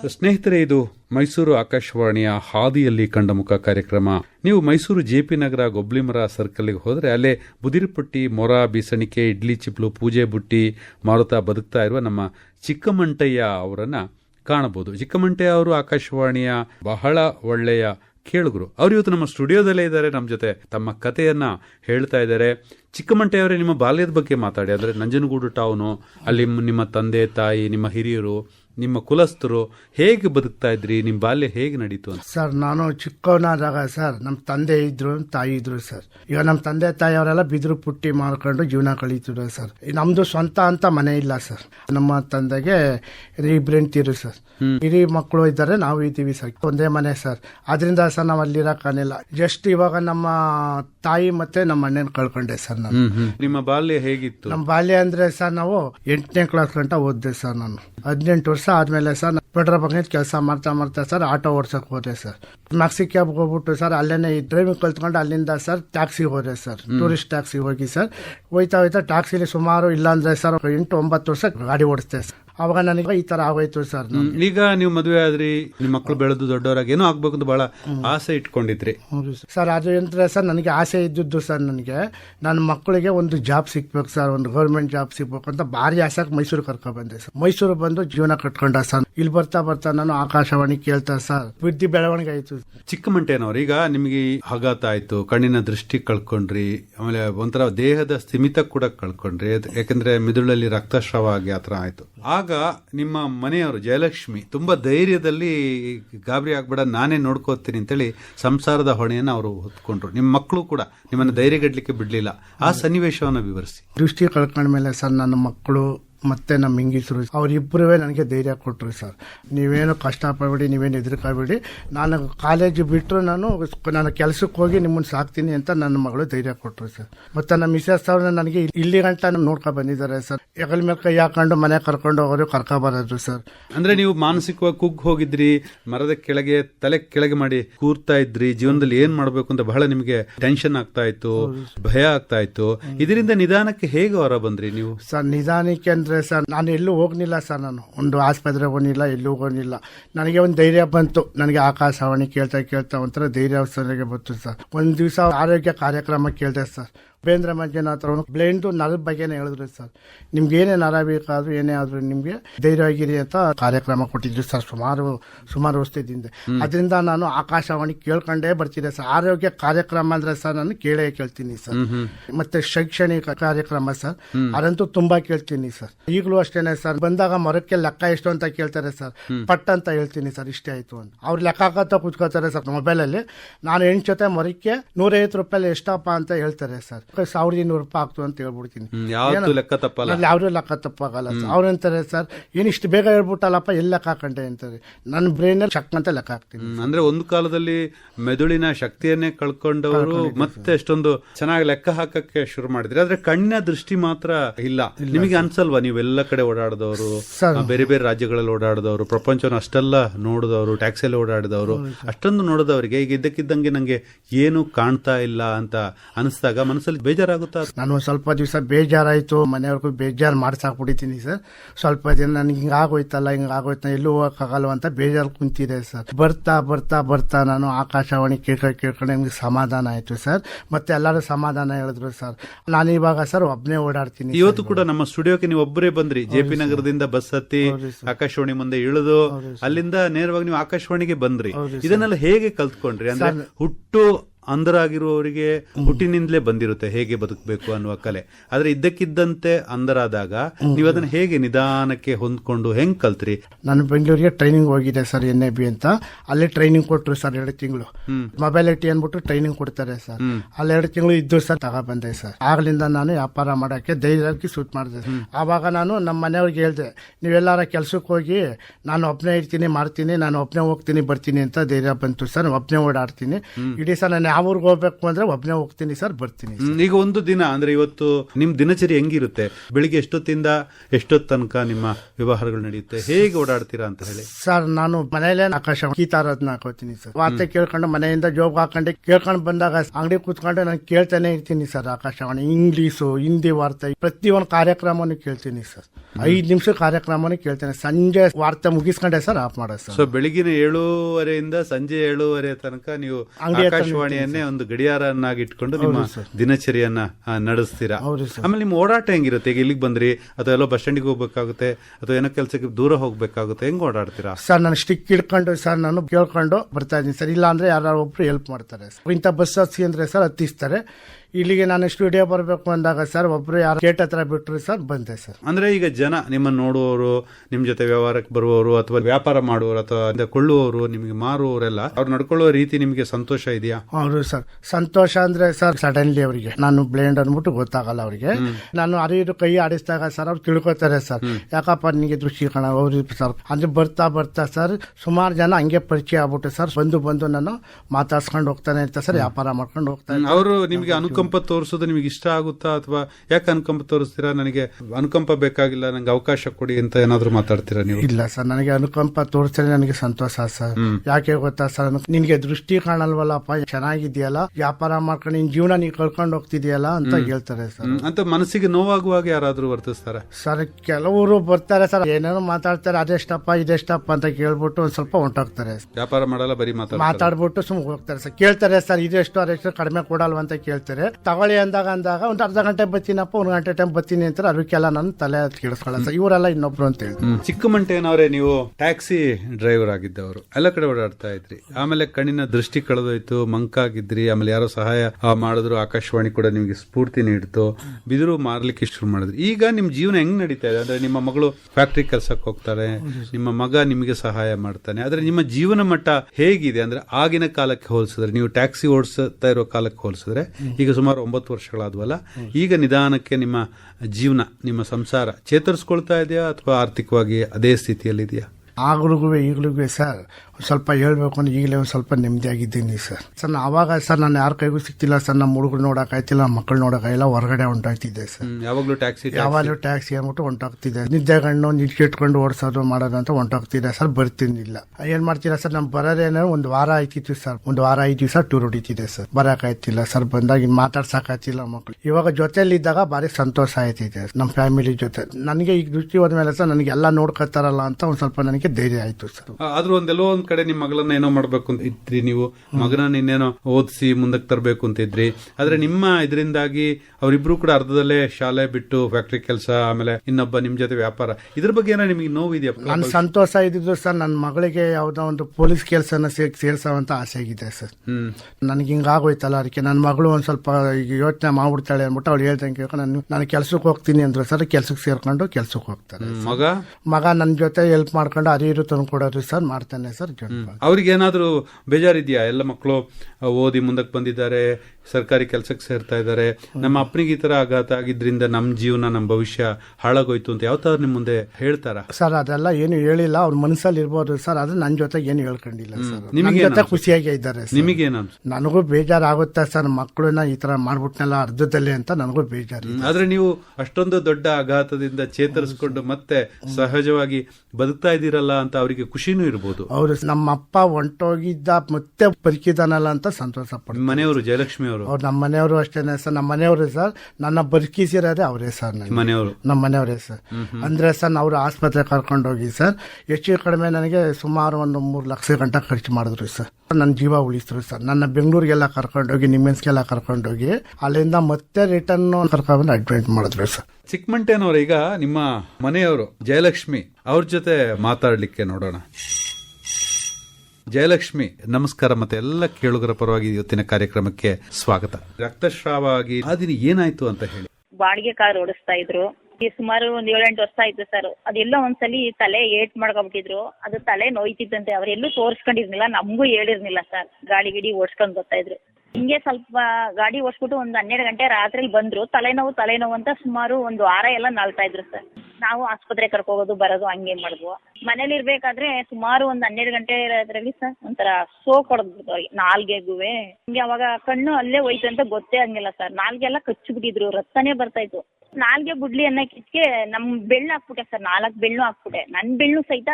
ಸ್ನೇಹಿತರೆ, ಇದು ಮೈಸೂರು ಆಕಾಶವಾಣಿಯ ಹಾದಿಯಲ್ಲಿ ಕಂಡ ಮುಖ ಕಾರ್ಯಕ್ರಮ. ನೀವು ಮೈಸೂರು ಜೆ ಪಿ ನಗರ ಗೊಬ್ಲಿಮರ ಸರ್ಕಲ್ಗೆ ಹೋದರೆ ಅಲ್ಲೇ ಬುದಿರಿಪಟ್ಟಿ, ಮೊರ, ಬೀಸಣಿಕೆ, ಇಡ್ಲಿ ಚಿಪ್ಲು, ಪೂಜೆ ಬುಟ್ಟಿ ಮಾರುತ್ತಾ ಬದುಕ್ತಾ ಇರುವ ನಮ್ಮ ಚಿಕ್ಕಮಂಟಯ್ಯ ಅವರನ್ನು ಕಾಣಬಹುದು. ಚಿಕ್ಕಮಂಟಯ್ಯ ಅವರು ಆಕಾಶವಾಣಿಯ ಬಹಳ ಒಳ್ಳೆಯ ಕೇಳುಗರು ಅವ್ರು ಇವತ್ತು ನಮ್ಮ ಸ್ಟುಡಿಯೋದಲ್ಲೇ ಇದ್ದಾರೆ ನಮ್ಮ ಜೊತೆ ತಮ್ಮ ಕಥೆಯನ್ನ ಹೇಳ್ತಾ ಇದ್ದಾರೆ. ಚಿಕ್ಕಮಂಟೆ ಅವರೇ ನಿಮ್ಮ ಬಾಲ್ಯದ ಬಗ್ಗೆ ಮಾತಾಡಿ. ಅಂದ್ರೆ ನಂಜನಗೂಡು ಟೌನು ಅಲ್ಲಿ ನಿಮ್ಮ ತಂದೆ, ತಾಯಿ, ನಿಮ್ಮ ಹಿರಿಯರು ನಿಮ್ಮ ಕುಲಸ್ಥರು ಹೇಗೆ ಬದುಕ್ತಾ ಇದ್ರಿ? ನಿಮ್ಮ ಬಾಲ್ಯ ಹೇಗೆ ನಡೀತು ಅಂತ. ಸರ್ ನಾನು ಚಿಕ್ಕವನಾದಾಗ ಸರ್ ನಮ್ಮ ತಂದೆ ಇದ್ರು ತಾಯಿ ಇದ್ರು ಸರ್. ಈಗ ನಮ್ಮ ತಂದೆ ತಾಯಿ ಅವರೆಲ್ಲ ಬಿದಿರು ಪುಟ್ಟಿ ಮಾಡ್ಕೊಂಡು ಜೀವನ ಕಳೀತಿದ್ರು ಸರ್. ನಮ್ದು ಸ್ವಂತ ಅಂತ ಮನೆ ಇಲ್ಲ ಸರ್. ನಮ್ಮ ತಂದೆಗೆ ಇಬ್ರು ಹೆಂಡ್ತಿರು ಸರ್. ಹಿರಿ ಮಕ್ಕಳು ಇದ್ದಾರೆ ನಾವು ಇದ್ದೀವಿ ಸರ್. ಒಂದೇ ಮನೆ ಸರ್. ಅದರಿಂದ ಸರ್ ನಾವು ಅಲ್ಲಿರಕ್ಕಾನಿಲ್ಲ ಜಸ್ಟ್ ಇವಾಗ ನಮ್ಮ ತಾಯಿ ಮತ್ತೆ ನಮ್ಮ ಅಣ್ಣನ ಕಳ್ಕೊಂಡೆ ಸರ್ ನಾನು. ನಿಮ್ಮ ಬಾಲ್ಯ ಹೇಗಿತ್ತು? ನಮ್ಮ ಬಾಲ್ಯ ಅಂದ್ರೆ ಸರ್ ನಾವು ಎಂಟನೇ ಕ್ಲಾಸ್ ಗಂಟ ಓದ್ದೆ ಸರ್ ನಾನು. ಹದಿನೆಂಟು ವರ್ಷ ಆದ್ಮೇಲೆ ಸರ್ ಪೆಟ್ರೋಲ್ ಬಂಕ್ ಕೆಲಸ ಮಾಡ್ತಾ ಮಾಡ್ತಾ ಸರ್ ಆಟೋ ಓಡ್ಸಕ್ ಹೋದೆ ಸರ್. ಮ್ಯಾಕ್ಸಿ ಕ್ಯಾಬ್ ಹೋಗ್ಬಿಟ್ಟು ಸರ್ ಅಲ್ಲೇನೆ ಡ್ರೈವಿಂಗ್ ಕಲ್ತ್ಕೊಂಡು ಅಲ್ಲಿಂದ ಸರ್ ಟ್ಯಾಕ್ಸಿ ಹೋದೆ ಸರ್. ಟೂರಿಸ್ಟ್ ಟ್ಯಾಕ್ಸಿ ಹೋಗಿ ಸರ್. ಹೋಯ್ತಾ ಹೋಯ್ತಾ ಟ್ಯಾಕ್ಸಿಲಿ ಸುಮಾರು ಇಲ್ಲ ಅಂದ್ರೆ ಸರ್ ಎಂಟು ಒಂಬತ್ತು ವರ್ಷ ಗಾಡಿ ಓಡಿಸ್ತೇವೆ ಸರ್. ಅವಾಗ ನನಗೆ ಈ ತರ ಆಗೋಯ್ತು ಸರ್. ಈಗ ನೀವು ಮದುವೆ ಆದ್ರಿ ನಿಮ್ಮ ಮಕ್ಕಳು ಬೆಳೆದು ದೊಡ್ಡವರಾಗಿ ಏನೋ ಆಗ್ಬೇಕು ಅಂತ ಬಹಳ ಆಸೆ ಇಟ್ಕೊಂಡಿದ್ರಿ. ಹೌದು ಸರ್. ಅದು ಎಂದ್ರೆ ಸರ್ ನನಗೆ ಆಸೆ ಇದ್ದಿದ್ದು ಸರ್ ನನಗೆ ನನ್ನ ಮಕ್ಕಳಿಗೆ ಒಂದು ಜಾಬ್ ಸಿಕ್ಬೇಕು ಸರ್ ಒಂದು ಗೌರ್ಮೆಂಟ್ ಜಾಬ್ ಸಿಗ್ಬೇಕು ಅಂತ ಭಾರಿ ಆಸೆ ಮೈಸೂರು ಕರ್ಕೊಂಡ್ ಬಂದೆ ಸರ್. ಮೈಸೂರು ಬಂದು ಜೀವನ ಕಟ್ಕೊಂಡ ಸರ್. ಇಲ್ಲಿ ಬರ್ತಾ ಬರ್ತಾ ನಾನು ಆಕಾಶವಾಣಿ ಕೇಳ್ತಾ ಸರ್ ಬುದ್ಧಿ ಬೆಳವಣಿಗೆ ಆಯ್ತು. ಚಿಕ್ಕಮಂಟೇನವ್ರು ಈಗ ನಿಮಗೆ ಆಘಾತ ಆಯ್ತು ಕಣ್ಣಿನ ದೃಷ್ಟಿ ಕಳ್ಕೊಂಡ್ರಿ ಆಮೇಲೆ ಒಂಥರ ದೇಹದ ಸ್ಥಿಮಿತ ಕೂಡ ಕಳ್ಕೊಂಡ್ರಿ ಯಾಕಂದ್ರೆ ಮಿದುಳಲ್ಲಿ ರಕ್ತಸ್ರಾವ ಆಗಿ ಆತರ ಆಯ್ತು. ಆಗ ನಿಮ್ಮ ಮನೆಯವರು ಜಯಲಕ್ಷ್ಮಿ ತುಂಬಾ ಧೈರ್ಯದಲ್ಲಿ ಗಾಬರಿ ಆಗ್ಬೇಡ ನಾನೇ ನೋಡ್ಕೋತೀನಿ ಅಂತೇಳಿ ಸಂಸಾರದ ಹೊಣೆಯನ್ನು ಅವರು ಹೊತ್ಕೊಂಡ್ರು. ನಿಮ್ಮ ಮಕ್ಕಳು ಕೂಡ ನಿಮ್ಮನ್ನು ಧೈರ್ಯಗಡ್ಲಿಕ್ಕೆ ಬಿಡ್ಲಿಲ್ಲ. ಆ ಸನ್ನಿವೇಶವನ್ನು ವಿವರಿಸಿ. ದೃಷ್ಟಿ ಕಳ್ಕೊಂಡ್ಮೇಲೆ ಸರ್ ನನ್ನ ಮಕ್ಕಳು ಮತ್ತೆ ನಮ್ಮ ಹಿಂಗಿಸ್ರು. ಅವರಿಬ್ಬರೂ ನನಗೆ ಧೈರ್ಯ ಕೊಟ್ಟರು ಸರ್. ನೀವೇನು ಕಷ್ಟಪಡಬೇಡಿ ನೀವೇನು ಹೆದರ್ಕೋಬೇಡಿ ನಾನು ಕಾಲೇಜ್ ಬಿಟ್ಟರು ನಾನು ನಾನು ಕೆಲಸಕ್ಕೆ ಹೋಗಿ ನಿಮ್ಮನ್ನು ಸಾಕ್ತೀನಿ ಅಂತ ನನ್ನ ಮಗಳು ಧೈರ್ಯ ಕೊಟ್ಟರು ಸರ್. ಮತ್ತು ನಮ್ಮ ಮಿಸಸ್ ಅವ್ರನ್ನ ನನಗೆ ಇಲ್ಲಿ ಗಂಟ ನೋಡ್ಕೊ ಬಂದಿದ್ದಾರೆ ಸರ್. ಹೆಗಲ ಮೇಲೆ ಕೈ ಹಾಕೊಂಡು ಮನೆ ಕರ್ಕೊಂಡು ಹೋಗೋರು ಕರ್ಕೊ ಬರೋದು ಸರ್. ಅಂದರೆ ನೀವು ಮಾನಸಿಕವಾಗಿ ಕುಗ್ಗಿ ಹೋಗಿದ್ರಿ ಮರದ ಕೆಳಗೆ ತಲೆ ಕೆಳಗೆ ಮಾಡಿ ಕೂರ್ತಾ ಇದ್ರಿ ಜೀವನದಲ್ಲಿ ಏನು ಮಾಡಬೇಕು ಅಂತ ಬಹಳ ನಿಮಗೆ ಟೆನ್ಷನ್ ಆಗ್ತಾ ಇತ್ತು ಭಯ ಆಗ್ತಾ ಇತ್ತು. ಇದರಿಂದ ನಿಧಾನಕ್ಕೆ ಹೇಗೆ ಹೊರ ಬಂದ್ರಿ ನೀವು? ಸರ್ ನಿಧಾನಕ್ಕೆ ಅಂದರೆ ಸರ್, ನಾನು ಎಲ್ಲೂ ಹೋಗ್ಲಿಲ್ಲ ಸರ್ ನಾನು. ಒಂದು ಆಸ್ಪತ್ರೆಗೆ ಹೋಗಿಲ್ಲ ಎಲ್ಲೂ ಹೋಗಿಲ್ಲ ನನಗೆ ಒಂದು ಧೈರ್ಯ ಬಂತು. ನನಗೆ ಆಕಾಶವಾಣಿ ಕೇಳ್ತಾ ಕೇಳ್ತಾ ಒಂಥರ ಧೈರ್ಯ ಸರಿಗೆ ಬಂತು ಸರ್. ಒಂದು ದಿವಸ ಆರೋಗ್ಯ ಕಾರ್ಯಕ್ರಮ ಕೇಳಿದೆ ಸರ್. ಬೇಂದ್ರ ಮಂಜುನಾಥ್ ಅವರು ಬ್ಲೈಂಡ್ ನರದ ಬಗ್ಗೆನೇ ಹೇಳಿದ್ರು ಸರ್. ನಿಮ್ಗೆ ಏನೇ ನರ ಬೇಕಾದ್ರೂ ಏನೇ ಆದ್ರೂ ನಿಮ್ಗೆ ಧೈರ್ಯವಾಗಿರಿ ಅಂತ ಕಾರ್ಯಕ್ರಮ ಕೊಟ್ಟಿದ್ರು ಸರ್ ಸುಮಾರು ಸುಮಾರು ವರ್ಷದಿಂದ. ಅದರಿಂದ ನಾನು ಆಕಾಶವಾಣಿ ಕೇಳ್ಕೊಂಡೇ ಬರ್ತಿದ್ದೆ ಸರ್. ಆರೋಗ್ಯ ಕಾರ್ಯಕ್ರಮ ಅಂದ್ರೆ ಸರ್ ನಾನು ಕೇಳೇ ಕೇಳ್ತೀನಿ ಸರ್. ಮತ್ತೆ ಶೈಕ್ಷಣಿಕ ಕಾರ್ಯಕ್ರಮ ಸರ್. ಅದಂತೂ ತುಂಬಾ ಕೇಳ್ತೀನಿ ಸರ್. ಈಗಲೂ ಅಷ್ಟೇನೆ ಸರ್. ಬಂದಾಗ ಮರಕ್ಕೆ ಲೆಕ್ಕ ಎಷ್ಟು ಅಂತ ಕೇಳ್ತಾರೆ ಸರ್. ಪಟ್ ಅಂತ ಹೇಳ್ತೀನಿ ಸರ್ ಇಷ್ಟೇ ಆಯ್ತು ಅಂತ. ಅವ್ರು ಲೆಕ್ಕ ಹಾಕತ್ತ ಕೂತ್ಕೋತಾರೆ ಸರ್ ಮೊಬೈಲ್ ಅಲ್ಲಿ. ನಾನು ಎಂಟು ಜೊತೆ ಮರಕ್ಕೆ ನೂರೈವತ್ತು ರೂಪಾಯಿ ಎಷ್ಟಪ್ಪ ಅಂತ ಹೇಳ್ತಾರೆ ಸರ್. ಸಾವಿರದ ಇನ್ನೂರು ರೂಪಾಯಿ ಆಗ್ತು ಅಂತ ಹೇಳ್ಬಿಡ್ತೀನಿ. ಯಾವ್ದು ಲೆಕ್ಕ ತಪ್ಪಾಗಲ್ಲ ಅವ್ರಂತಾರೆ ಸರ್ ಏನಿಷ್ಟು ಬೇಗ ಹೇಳ್ಬಿಟ್ಟಲ್ಲಪ್ಪ ಎಲ್ಲ ಲೆಕ್ಕ ಹಾಕಂಡೆ? ಅಂತಾರೆ. ನನ್ನ ಬ್ರೈನ್ ಅಲ್ಲಿ ಚಕ್ ಅಂತ ಲೆಕ್ಕ ಹಾಕ್ತೀನಿ. ಅಂದ್ರೆ ಒಂದು ಕಾಲದಲ್ಲಿ ಮೆದುಳಿನ ಶಕ್ತಿಯನ್ನೇ ಕಳ್ಕೊಂಡವರು ಮತ್ತೆ ಅಷ್ಟೊಂದು ಚೆನ್ನಾಗಿ ಲೆಕ್ಕ ಹಾಕಕ್ಕೆ ಶುರು ಮಾಡಿದ್ರಿ. ಆದ್ರೆ ಕಣ್ಣಿನ ದೃಷ್ಟಿ ಮಾತ್ರ ಇಲ್ಲ. ನಿಮಗೆ ಅನ್ಸಲ್ವಾ ನೀವೆಲ್ಲ ಕಡೆ ಓಡಾಡಿದವರು ಬೇರೆ ಬೇರೆ ರಾಜ್ಯಗಳಲ್ಲಿ ಓಡಾಡಿದವರು ಪ್ರಪಂಚವನ್ನು ಅಷ್ಟೆಲ್ಲ ನೋಡಿದವರು ಟ್ಯಾಕ್ಸಿಯಲ್ಲಿ ಓಡಾಡಿದವರು ಅಷ್ಟೊಂದು ನೋಡಿದವರಿಗೆ ಈಗ ಇದ್ದಕ್ಕಿದ್ದಂಗೆ ನಂಗೆ ಏನು ಕಾಣ್ತಾ ಇಲ್ಲ ಅಂತ ಅನಿಸಿದಾಗ ಮನಸ್ಸಲ್ಲಿ ಬೇಜಾರಾಗುತ್ತಾ? ನಾನು ಸ್ವಲ್ಪ ದಿವಸ ಬೇಜಾರಾಯಿತು ಮನೆಯವ್ರಿಗೂ ಬೇಜಾರು ಮಾಡಿಸಾಕ್ಬಿಟ್ಟಿದ್ದೀನಿ ಸರ್. ಸ್ವಲ್ಪ ದಿನ ನನಗೆ ಹಿಂಗೆ ಆಗೋಯ್ತಲ್ಲ ಹಿಂಗೆ ಆಗೋಯ್ತ ಎಲ್ಲೂ ಹೋಗೋಕ್ಕಾಗಲ್ಲ ಅಂತ ಬೇಜಾರು ಕುಂತಿದೆ ಸರ್. ಬರ್ತಾ ಬರ್ತಾ ಬರ್ತಾ ನಾನು ಆಕಾಶವಾಣಿ ಕೇಳ್ಕೊಂಡು ಕೇಳ್ಕೊಂಡು ನಿಮ್ಗೆ ಸಮಾಧಾನ ಆಯಿತು ಸರ್. ಮತ್ತೆ ಎಲ್ಲರೂ ಸಮಾಧಾನ ಹೇಳಿದ್ರು ಸರ್. ನಾನು ಇವಾಗ ಸರ್ ಒಬ್ಬನೇ ಓಡಾಡ್ತೀನಿ ಇವತ್ತು ಕೂಡ ನಮ್ಮ ಸ್ಟುಡಿಯೋಕ್ಕೆ ನೀವು ಒಬ್ಬರೇ ಬಂದ್ರಿ. ಜೆ ಪಿ ನಗರದಿಂದ ಬಸ್ ಹತ್ತಿ ಆಕಾಶವಾಣಿ ಮುಂದೆ ಇಳಿದು ಅಲ್ಲಿಂದ ನೇರವಾಗಿ ನೀವು ಆಕಾಶವಾಣಿಗೆ ಬಂದ್ರಿ. ಇದನ್ನೆಲ್ಲ ಹೇಗೆ ಕಲ್ತ್ಕೊಂಡ್ರಿ? ಅಂದ್ರೆ ಹುಟ್ಟು ಅಂಧರಾಗಿರುವವರಿಗೆ ಹುಟ್ಟಿನಿಂದಲೇ ಬಂದಿರುತ್ತೆ ಹೇಗೆ ಬದುಕಬೇಕು ಅನ್ನುವ ಕಲೆ. ಆದರೆ ಇದ್ದಕ್ಕಿದ್ದಂತೆ ಅಂಧರಾದಾಗ ನೀವು ಅದನ್ನು ಹೇಗೆ ನಿಧಾನಕ್ಕೆ ಹೊಂದ್ಕೊಂಡು ಹೆಂಗ್ ಕಲ್ತ್ರಿ? ನಾನು ಬೆಂಗಳೂರಿಗೆ ಟ್ರೈನಿಂಗ್ ಹೋಗಿದೆ ಸರ್ ಎನ್ ಎ ಬಿ ಅಂತ. ಅಲ್ಲಿ ಟ್ರೈನಿಂಗ್ ಕೊಟ್ಟರು ಸರ್ ಎರಡು ತಿಂಗಳು. ಮೊಬೈಲಿಟಿ ಅನ್ಬಿಟ್ಟು ಟ್ರೈನಿಂಗ್ ಕೊಡ್ತಾರೆ ಸರ್. ಅಲ್ಲಿ ಎರಡು ತಿಂಗಳು ಇದ್ದು ಸರ್ ತಗೊಬಂದೆ ಸರ್. ಆಗ್ಲಿಂದ ನಾನು ವ್ಯಾಪಾರ ಮಾಡೋಕ್ಕೆ ಧೈರ್ಯಕ್ಕೆ ಸೂಟ್ ಮಾಡಿದೆ ಆವಾಗ ನಾನು ನಮ್ಮ ಮನೆಯವ್ರಿಗೆ ಹೇಳಿದೆ ನೀವೆಲ್ಲಾರ ಕೆಲ್ಸಕ್ಕೆ ಹೋಗಿ ನಾನು ಒಬ್ಬನೇ ಇರ್ತೀನಿ ಮಾಡ್ತೀನಿ ನಾನು ಒಬ್ಬನೇ ಹೋಗ್ತೀನಿ ಬರ್ತೀನಿ ಅಂತ ಧೈರ್ಯ ಬಂತು ಸರ್. ಒಬ್ಬನೇ ಓಡಾಡ್ತೀನಿ. ಇಡೀ ಸರ್ ನಾನು ಯಾವ ಊರಿಗೆ ಹೋಗ್ಬೇಕು ಅಂದ್ರೆ ಒಬ್ಬನೇ ಹೋಗ್ತೀನಿ ಸರ್ ಬರ್ತೀನಿ ಈಗ ಒಂದು ದಿನ ಅಂದ್ರೆ ಇವತ್ತು ನಿಮ್ ದಿನಚರಿ ಹೆಂಗಿರುತ್ತೆ? ಬೆಳಿಗ್ಗೆ ಎಷ್ಟೊತ್ತಿಂದ ಎಷ್ಟೊತ್ ತನಕ ನಿಮ್ಮ ವ್ಯವಹಾರಗಳು ನಡೆಯುತ್ತೆ? ಹೇಗೆ ಓಡಾಡ್ತೀರಾ ಅಂತ ಹೇಳಿ. ಸರ್ ನಾನು ಮನೆಯಲ್ಲೇ ಆಕಾಶ ಗೀತಾರಾಧನ ಹಾಕೋತೀನಿ ಸರ್. ವಾರ್ತೆ ಕೇಳ್ಕೊಂಡು ಮನೆಯಿಂದ ಜೋಬ್ ಹಾಕೊಂಡು ಕೇಳ್ಕೊಂಡು ಬಂದಾಗ ಅಂಗಡಿ ಕೂತ್ಕೊಂಡು ನಾನು ಕೇಳ್ತಾನೆ ಇರ್ತೀನಿ ಸರ್ ಆಕಾಶವಾಣಿ. ಇಂಗ್ಲೀಷು ಹಿಂದಿ ವಾರ್ತೆ ಪ್ರತಿಯೊಂದು ಕಾರ್ಯಕ್ರಮವನ್ನು ಕೇಳ್ತೀನಿ ಸರ್. ಐದು ನಿಮಿಷ ಕಾರ್ಯಕ್ರಮನು ಕೇಳ್ತೇನೆ. ಸಂಜೆ ವಾರ್ತೆ ಮುಗಿಸ್ಕೊಂಡೆ ಸರ್ ಆಫ್ ಮಾಡೋದು ಸರ್. ಸೊ ಬೆಳಗಿನ ಏಳೂವರೆಯಿಂದ ಸಂಜೆ ಏಳೂವರೆ ತನಕ ನೀವು ಅಂಗಡಿ ಹತ್ರ ಒಂದು ಗಡಿಯಾರನ್ನಾಗಿ ಇಟ್ಕೊಂಡು ನಿಮ್ಮ ದಿನಚರಿಯನ್ನ ನಡೆಸ್ತೀರಾ? ಆಮೇಲೆ ನಿಮ್ಮ ಓಡಾಟ ಹೆಂಗಿರುತ್ತೆ? ಈಗ ಇಲ್ಲಿಗೆ ಬಂದ್ರಿ ಅಥವಾ ಎಲ್ಲೋ ಬಸ್ ಸ್ಟ್ಯಾಂಡಿಗೆ ಹೋಗ್ಬೇಕಾಗುತ್ತೆ ಅಥವಾ ಏನೋ ಕೆಲಸಕ್ಕೆ ದೂರ ಹೋಗ್ಬೇಕಾಗುತ್ತೆ ಹೆಂಗ್ ಓಡಾಡ್ತೀರಾ? ಸರ್ ನಾನು ಸ್ಟಿಕ್ ಹಿಡ್ಕೊಂಡು ಸರ್ ನಾನು ಕೇಳ್ಕೊಂಡು ಬರ್ತಾ ಇದ್ದೀನಿ. ಸರ್ ಇಲ್ಲ ಅಂದ್ರೆ ಯಾರು ಒಬ್ರು ಹೆಲ್ಪ್ ಮಾಡ್ತಾರೆ. ಇಂಥ ಬಸ್ ಹತ್ತಿ ಅಂದ್ರೆ ಸರ್ ಹತ್ತಿಸ್ತಾರೆ. ಇಲ್ಲಿಗೆ ನಾನು ಸ್ಟುಡಿಯೋ ಬರಬೇಕು ಅಂದಾಗ ಸರ್ ಒಬ್ರು ಯಾರು ಗೇಟ್ ಹತ್ರ ಬಿಟ್ರು ಸರ್ ಬಂದೆ ಸರ್ ಅಂದ್ರೆ ಈಗ ಜನ ನಿಮ್ಮನ್ನ ನೋಡುವವರು ನಿಮ್ಮ ಜೊತೆ ವ್ಯವಹಾರಕ್ಕೆ ಬರುವವರು ಅಥವಾ ವ್ಯಾಪಾರ ಮಾಡುವವರು ಅಥವಾ ಅಂದ್ರೆ ಕೊಳ್ಳುವವರು ನಿಮಗೆ ಮಾರುವವರೆಲ್ಲ ಅವ್ರು ನಡ್ಕೊಳ್ಳುವ ರೀತಿ ನಿಮಗೆ ಸಂತೋಷ ಇದೆಯಾ? ಹೌದು ಸರ್ ಸಂತೋಷ ಅಂದ್ರೆ ಸರ್ ಸಡನ್ಲಿ ಅವರಿಗೆ. ನಾನು ಬ್ಲೇಂಡ್ ಅಂದ್ಬಿಟ್ಟು ಗೊತ್ತಾಗಲ್ಲ ಅವರಿಗೆ. ನಾನು ಅರಿಯರು ಕೈ ಆಡಿಸಿದಾಗ ಸರ್ ಅವ್ರು ತಿಳ್ಕೊತಾರೆ ಸರ್ ಯಾಕಪ್ಪ ನಿಮಗೆ ದೃಷ್ಟಿ ಕಾಣ ಅವ್ರು ಸರ್ ಅಂದ್ರೆ ಬರ್ತಾ ಬರ್ತಾ ಸರ್ ಸುಮಾರು ಜನ ಹಂಗೆ ಪರಿಚಯ ಆಗ್ಬಿಟ್ಟು ಸರ್ ಬಂದು ಬಂದು ನಾನು ಮಾತಾಡ್ಸ್ಕೊಂಡು ಹೋಗ್ತಾನೆ ಇರ್ತಾರೆ ಸರ್ ವ್ಯಾಪಾರ ಮಾಡ್ಕೊಂಡು ಹೋಗ್ತಾನೆ ಅವರು ನಿಮಗೆ ಅನುಕಂಪ ತೋರಿಸೋದು ನಿಮಗೆ ಇಷ್ಟ ಆಗುತ್ತಾ ಅಥವಾ ಯಾಕೆ ಅನುಕಂಪ ತೋರಿಸ್ತೀರಾ? ನನಗೆ ಅನುಕಂಪ ಬೇಕಾಗಿಲ್ಲ ನಂಗೆ ಅವಕಾಶ ಕೊಡಿ ಅಂತ ಏನಾದ್ರು ಮಾತಾಡ್ತೀರಾ ನೀವು? ಇಲ್ಲ ಸರ್ ನನಗೆ ಅನುಕಂಪ ತೋರಿಸಿದ್ರೆ ನನಗೆ ಸಂತೋಷ ಸರ್. ಯಾಕೆ ಗೊತ್ತಾ ಸರ್ ನಿನ್ಗೆ ದೃಷ್ಟಿ ಕಾಣಲ್ವಲ್ಲಪ್ಪ ಚೆನ್ನಾಗಿದೆಯಲ್ಲ ವ್ಯಾಪಾರ ಮಾಡ್ಕೊಂಡು ನಿನ್ ಜೀವನ ನೀವು ಕಳ್ಕೊಂಡು ಹೋಗ್ತಿದ್ಯಲ್ಲ ಅಂತ ಹೇಳ್ತಾರೆ ಸರ್. ಅಂತ ಮನಸ್ಸಿಗೆ ನೋವಾಗುವಾಗ ಯಾರಾದ್ರೂ ವರ್ತಿಸ್ತಾರೆ? ಸರ್ ಕೆಲವರು ಬರ್ತಾರೆ ಸರ್ ಏನೇನೋ ಮಾತಾಡ್ತಾರೆ ಅದೆಷ್ಟಪ್ಪ ಇದೆಷ್ಟಪ್ಪ ಅಂತ ಕೇಳ್ಬಿಟ್ಟು ಒಂದ್ ಸ್ವಲ್ಪ ಹೊಂಟೋಗ್ತಾರೆ ವ್ಯಾಪಾರ ಮಾಡಲ್ಲ ಬರೀ ಮಾತಾಡ್ತಾರೆ. ಮಾತಾಡ್ಬಿಟ್ಟು ಸುಮ್ನೆ ಹೋಗ್ತಾರೆ ಸರ್. ಕೇಳ್ತಾರೆ ಸರ್ ಇದೆಷ್ಟು ಅದೆಷ್ಟು ಕಡಿಮೆ ಕೊಡಲ್ವ ಅಂತ ಕೇಳ್ತಾರೆ. ತಗೊಳ್ಳಿ ಅಂದಾಗ ಅಂದಾಗ ಒಂದು ಅರ್ಧ ಗಂಟೆ ಬರ್ತೀನಪ್ಪ ಒಂದು ಗಂಟೆ ಟೈಮ್ ಬತ್ತೀನಿ ಅಂತ ಅದಕ್ಕೆಲ್ಲ ನಾನು ತಲೆ ಕೆಡಿಸ್ಕೊಳ್ಳಲ್ಲ ಇವರೆಲ್ಲ ಇನ್ನೊಬ್ರು ಅಂತ ಹೇಳಿ. ಚಿಕ್ಕಮಂಟೇನವರೇ ನೀವು ಟ್ಯಾಕ್ಸಿ ಡ್ರೈವರ್ ಆಗಿದ್ದವರು. ಎಲ್ಲ ಕಡೆ ಓಡಾಡ್ತಾ ಇದ್ರಿ. ಆಮೇಲೆ ಕಣ್ಣಿನ ದೃಷ್ಟಿ ಕಳೆದೋಯ್ತು ಮಂಕಾಗಿದ್ರಿ ಆಮೇಲೆ ಯಾರೋ ಸಹಾಯ ಮಾಡಿದ್ರು. ಆಕಾಶವಾಣಿ ಕೂಡ ನಿಮಗೆ ಸ್ಫೂರ್ತಿ ನೀಡ್ತು. ಬಿದಿರು ಮಾರ್ಲಿಕ್ಕೆ ಶುರು ಮಾಡಿದ್ರಿ. ಈಗ ನಿಮ್ ಜೀವನ ಹೆಂಗ್ ನಡೀತಾ ಇದೆ? ಅಂದ್ರೆ ನಿಮ್ಮ ಮಗಳು ಫ್ಯಾಕ್ಟ್ರಿ ಕೆಲ್ಸಕ್ಕೆ ಹೋಗ್ತಾರೆ. ನಿಮ್ಮ ಮಗ ನಿಮಗೆ ಸಹಾಯ ಮಾಡ್ತಾನೆ. ಆದ್ರೆ ನಿಮ್ಮ ಜೀವನ ಮಟ್ಟ ಹೇಗಿದೆ? ಅಂದ್ರೆ ಆಗಿನ ಕಾಲಕ್ಕೆ ಹೋಲಿಸಿದ್ರೆ, ನೀವು ಟ್ಯಾಕ್ಸಿ ಓಡಿಸ್ತಾ ಇರೋ ಕಾಲಕ್ಕೆ ಹೋಲಿಸಿದ್ರೆ, ಈಗ ಸುಮಾರು ಒಂಬತ್ತು ವರ್ಷಗಳಾದವಲ್ಲ. ಈಗ ನಿಧಾನಕ್ಕೆ ನಿಮ್ಮ ಜೀವನ, ನಿಮ್ಮ ಸಂಸಾರ ಚೇತರಿಸ್ಕೊಳ್ತಾ ಇದೆಯಾ ಅಥವಾ ಆರ್ಥಿಕವಾಗಿ ಅದೇ ಸ್ಥಿತಿಯಲ್ಲಿದೆಯಾ? ಆಗಲೂ ಈಗ್ಲಿಗೂ ಸರ್ ಸ್ವಲ್ಪ ಹೇಳ್ಬೇಕು ಅಂದ್ರೆ ಈಗಲೇ ಒಂದು ಸ್ವಲ್ಪ ನೆಮ್ಮದಿಯಾಗಿದ್ದೀನಿ ಸರ್. ಸರ್ ನಾ ಅವಾಗ ಸರ್ ನಾನು ಯಾರ ಕೈಗೂ ಸಿಕ್ತಿಲ್ಲ ಸರ್ ನಮ್ಮ ಹುಡುಗರು ನೋಡೋಕ್ಕಾಯ್ತಿಲ್ಲ ಮಕ್ಕಳು ನೋಡೋಕ್ಕಾಗಿಲ್ಲ ಹೊರಗಡೆ ಹೊಂಟೋಗ್ತಿದ್ದೆ ಸರ್. ಯಾವಾಗಲೂ ಟ್ಯಾಕ್ಸಿ ಯಾವಾಗಲೂ ಟ್ಯಾಕ್ಸಿ ಅಂದ್ಬಿಟ್ಟು ಹೊಂಟಾಗ್ತಿದ್ದೆ. ನಿದ್ದೆಗಣ್ಣು ಇಟ್ಕೊಂಡು ಓಡಿಸೋದು ಮಾಡೋದಂತ ಅಂತ ಹೊಂಟೋಗ್ತಿದೆ ಸರ್ ಬರ್ತಿರ್ಲಿಲ್ಲ. ಏನು ಮಾಡ್ತೀರಾ ಸರ್ ನಮ್ಮ ಬರೋದೇನೋ ಒಂದು ವಾರ ಆಯ್ತಿತ್ತು ಸರ್. ಒಂದು ವಾರ ಐದು ದಿವಸ ಟೂರ್ ಹೊಡಿತಿದೆ ಸರ್. ಬರೋಕ್ಕಾಯ್ತಿಲ್ಲ ಸರ್ ಬಂದಾಗ ಇನ್ ಮಕ್ಕಳು ಮಕ್ಳು. ಇವಾಗ ಜೊತೆಯಲ್ಲಿದ್ದಾಗ ಭಾರಿ ಸಂತೋಷ ಆಯ್ತಿದೆ ನಮ್ಮ ಫ್ಯಾಮಿಲಿ ಜೊತೆ. ನನಗೆ ಈಗ ದೃಷ್ಟಿ ಹೋದ್ಮೇಲೆ ಸರ್ ನನಗೆ ಎಲ್ಲ ನೋಡ್ಕೊತಾರಲ್ಲ ಅಂತ ಒಂದು ಸ್ವಲ್ಪ ನನಗೆ ಧೈರ್ಯ ಆಯಿತು ಸರ್. ಆದರೂ ಆದ್ರೂ ಒಂದೆಲ್ಲೋ ಒಂದ್ ಕಡೆ ನಿಮ್ ಮಗಳನ್ನ ಏನೋ ಮಾಡ್ಬೇಕು ಅಂತ ಇದ್ರಿ ನೀವು ಮಗನ ಇನ್ನೇನೋ ಓದಿಸಿ ಮುಂದಕ್ಕೆ ತರಬೇಕು ಅಂತ ಇದ್ರಿ. ಆದ್ರೆ ನಿಮ್ಮ ಇದರಿಂದಾಗಿ ಅವರಿಬ್ರು ಕೂಡ ಅರ್ಧದಲ್ಲೇ ಶಾಲೆ ಬಿಟ್ಟು ಫ್ಯಾಕ್ಟ್ರಿ ಕೆಲಸ ಆಮೇಲೆ ಇನ್ನೊಬ್ಬ ನಿಮ್ ಜೊತೆ ವ್ಯಾಪಾರ. ಇದ್ರ ಬಗ್ಗೆ ಏನೋ ನಿಮಗೆ ನೋವಿದೆಯಾ? ನನ್ ಸಂತೋಷ ಇದ್ದಿದ್ದು ಸರ್ ನನ್ನ ಮಗಳಿಗೆ ಯಾವ್ದೋ ಒಂದು ಪೊಲೀಸ್ ಕೆಲಸನ ಸೇರ್ಸೋವಂತ ಆಸೆ ಆಗಿದೆ ಸರ್. ನನಗೆ ಹಿಂಗಾಗೋಯ್ತಲ್ಲ ಅದಕ್ಕೆ ನನ್ನ ಮಗಳು ಒಂದ್ ಸ್ವಲ್ಪ ಈಗ ಯೋಚನೆ ಮಾಡ್ಬಿಡ್ತಾಳೆ ಅಂದ್ಬಿಟ್ಟು ಅವ್ಳು ಹೇಳ್ದಂಗೆ ನಾನು ನಾನು ಕೆಲ್ಸಕ್ಕೆ ಹೋಗ್ತೀನಿ ಅಂದ್ರೆ ಸರ್ ಕೆಲ್ಸಕ್ಕೆ ಸೇರ್ಕೊಂಡು ಕೆಲ್ಸಕ್ಕೆ ಹೋಗ್ತಾರೆ ಮಗ? ಮಗ ನನ್ನ ಜೊತೆ ಹೆಲ್ಪ್ ಮಾಡ್ಕೊಂಡು ಅರಿರು ತಂದು ಕೊಡೋದು ಸರ್ ಮಾಡ್ತಾನೆ ಸರ್. ಅವ್ರಿಗೆ ಏನಾದರೂ ಬೇಜಾರಿದೆಯಾ? ಎಲ್ಲ ಮಕ್ಕಳು ಓದಿ ಮುಂದಕ್ಕೆ ಬಂದಿದ್ದಾರೆ ಸರ್ಕಾರಿ ಕೆಲಸಕ್ಕೆ ಸೇರ್ತಾ ಇದ್ದಾರೆ. ನಮ್ಮ ಅಪ್ಪನಿಗೆ ಈ ತರ ಆಘಾತ ಆಗಿದ್ರಿಂದ ನಮ್ಮ ಜೀವನ ನಮ್ಮ ಭವಿಷ್ಯ ಹಾಳಾಗೋಯ್ತು ಅಂತ ಯಾವ ತರ ನಿಮ್ ಮುಂದೆ ಹೇಳ್ತಾರ? ಸರ್ ಅದೆಲ್ಲ ಏನು ಹೇಳಿಲ್ಲ. ಅವ್ರ ಮನಸ್ಸಲ್ಲಿ ಇರ್ಬೋದು ಸರ್. ಅದು ನನ್ನ ಜೊತೆ ಏನು ಹೇಳ್ಕೊಂಡಿಲ್ಲ ಸರ್. ನಿಮಗೆ ಜೊತೆ ಖುಷಿಯಾಗಿ ಇದ್ದಾರೆ ನಿಮಗೇನು ನನಗೂ ಬೇಜಾರಾಗುತ್ತೆ ಸರ್. ಮಕ್ಕಳನ್ನ ಈ ತರ ಮಾಡ್ಬಿಟ್ನಲ್ಲ ಅರ್ಧದಲ್ಲಿ ಅಂತ ನನಗೂ ಬೇಜಾರು ಆದ್ರೆ ನೀವು ಅಷ್ಟೊಂದು ದೊಡ್ಡ ಆಘಾತದಿಂದ ಚೇತರಿಸ್ಕೊಂಡು ಮತ್ತೆ ಸಹಜವಾಗಿ ಬದುಕ್ತಾ ಇದ್ದೀರಲ್ಲ ಅಂತ ಅವರಿಗೆ ಖುಷಿನೂ ಇರ್ಬೋದು. ಅವರು ನಮ್ಮ ಅಪ್ಪ ಹೊಂಟೋಗಿದ್ದ ಮತ್ತೆ ಬದುಕಿದಾನಲ್ಲ ಅಂತ ಸಂತೋಷ ಪಡ್ತಾರೆ ಮನೆಯವರು ಜಯಲಕ್ಷ್ಮಿ ಅವರು ಅವ್ರು ನಮ್ಮ ಮನೆಯವರು ಅಷ್ಟೇನೆ ಸರ್. ನಮ್ಮ ಮನೆಯವರು ಸರ್. ನನ್ನ ಬದುಕಿಸಿರೋದೇ ಅವರೇ ಸರ್ ಮನೆಯವರು. ನಮ್ಮ ಮನೆಯವರೇ ಸರ್. ಅಂದ್ರೆ ಸರ್ ಅವರು ಆಸ್ಪತ್ರೆ ಕರ್ಕೊಂಡು ಹೋಗಿ ಸರ್ ಹೆಚ್ಚು ಕಡಿಮೆ ನನಗೆ ಸುಮಾರು ಒಂದು ಮೂರು ಲಕ್ಷ ಗಂಟೆ ಖರ್ಚು ಮಾಡಿದ್ರು ಸರ್. ನನ್ನ ಜೀವ ಉಳಿಸಿದ್ರು ಸರ್. ನನ್ನ ಬೆಂಗಳೂರಿಗೆಲ್ಲ ಕರ್ಕೊಂಡೋಗಿ ನಿಮ್ಮೆನ್ಸ್ಗೆಲ್ಲ ಕರ್ಕೊಂಡೋಗಿ ಅಲ್ಲಿಂದ ಮತ್ತೆ ರಿಟರ್ನ್ ಕರ್ಕೊಂಡು ಅಡ್ಮಿಟ್ ಮಾಡಿದ್ರು ಸರ್. ಚಿಕ್ಕಮಂಟೇನವ್ರ ಈಗ ನಿಮ್ಮ ಮನೆಯವರು ಜಯಲಕ್ಷ್ಮಿ ಅವ್ರ ಜೊತೆ ಮಾತಾಡ್ಲಿಕ್ಕೆ ನೋಡೋಣ. ಜಯಲಕ್ಷ್ಮಿ, ನಮಸ್ಕಾರ ಮತ್ತೆ ಎಲ್ಲ ಕೇಳುಗರ ಪರವಾಗಿ ಇವತ್ತಿನ ಕಾರ್ಯಕ್ರಮಕ್ಕೆ ಸ್ವಾಗತ. ರಕ್ತಸ್ರಾವ ಆಗಿ ಆ ದಿನ ಏನಾಯ್ತು ಅಂತ ಹೇಳಿ. ಬಾಡಿಗೆ ಕಾರ್ ಓಡಿಸ್ತಾ ಇದ್ರು. ಸುಮಾರು ಒಂದ್ ಏಳೆಂಟು ವರ್ಷ ಆಯ್ತು ಸರ್ ಅದೆಲ್ಲ ಒಂದ್ಸಲಿ ತಲೆ ಏಟ್ ಮಾಡ್ಕೊಂಡ್ಬಿಟ್ಟಿದ್ರು ಅದು ತಲೆ ನೋಯ್ತಿತ್ತಂತೆ ಅವರೆಲ್ಲೂ ತೋರಿಸ್ಕೊಂಡಿರ್ಲಿಲ್ಲ. ನಮಗೂ ಹೇಳಿರ್ಲಿಲ್ಲ ಸರ್ ಗಾಡಿ ಗಿಡಿ ಓಡಿಸ್ಕೊಂಡ್ ಬರ್ತಾ ಇದ್ರು. ಹಿಂಗೆ ಸ್ವಲ್ಪ ಗಾಡಿ ಓಡಿಸ್ಬಿಟ್ಟು ಒಂದು ಹನ್ನೆರಡು ಗಂಟೆ ರಾತ್ರಿ ಬಂದ್ರು. ತಲೆನೋವು ತಲೆನೋವು ಅಂತ ಸುಮಾರು ಒಂದು ವಾರ ಎಲ್ಲ ನಾಳ್ತಾ ಇದ್ರು ಸರ್ ನಾವು ಆಸ್ಪತ್ರೆ ಕರ್ಕೋಗೋದು, ಬರೋದು ಹಂಗೆ ಮಾಡಿದ್ವು ಮನೇಲಿ ಇರ್ಬೇಕಾದ್ರೆ ಸುಮಾರು ಒಂದ್ ಹನ್ನೆರಡು ಗಂಟೆ ಇರೋದ್ರಲ್ಲಿ ಸರ್ ಒಂಥರ ಸೋಕ್ ಹೊಡೆದ್ಬಿಟ್ಟು ಅವ್ರಿಗೆ. ನಾಲ್ಗೆಗುವೆ. ಹಿಂಗೆ ಅವಾಗ ಕಣ್ಣು ಅಲ್ಲೇ ಹೋಯ್ತು ಅಂತ ಗೊತ್ತೇ ಆಗಿಲ್ಲ ಸರ್. ನಾಲ್ಗೆಲ್ಲ ಕಚ್ಚಿಬಿಟ್ಟಿದ್ರು, ರಕ್ತನೇ ಬರ್ತಾ ಇತ್ತು. ನಾಲ್ಗೆ ಬುಡ್ಲಿ ಅನ್ನೋಕ್ಕಿದ್ಕೆ ನಮ್ ಬೆಳ್ಳು ಹಾಕ್ಬಿಟ್ಟೆ ಸರ್. ನಾಲ್ಕು ಬೆಳ್ಳು ಹಾಕ್ಬಿಟ್ಟೆ. ನನ್ನ ಬೆಳ್ಳು ಸಹಿತ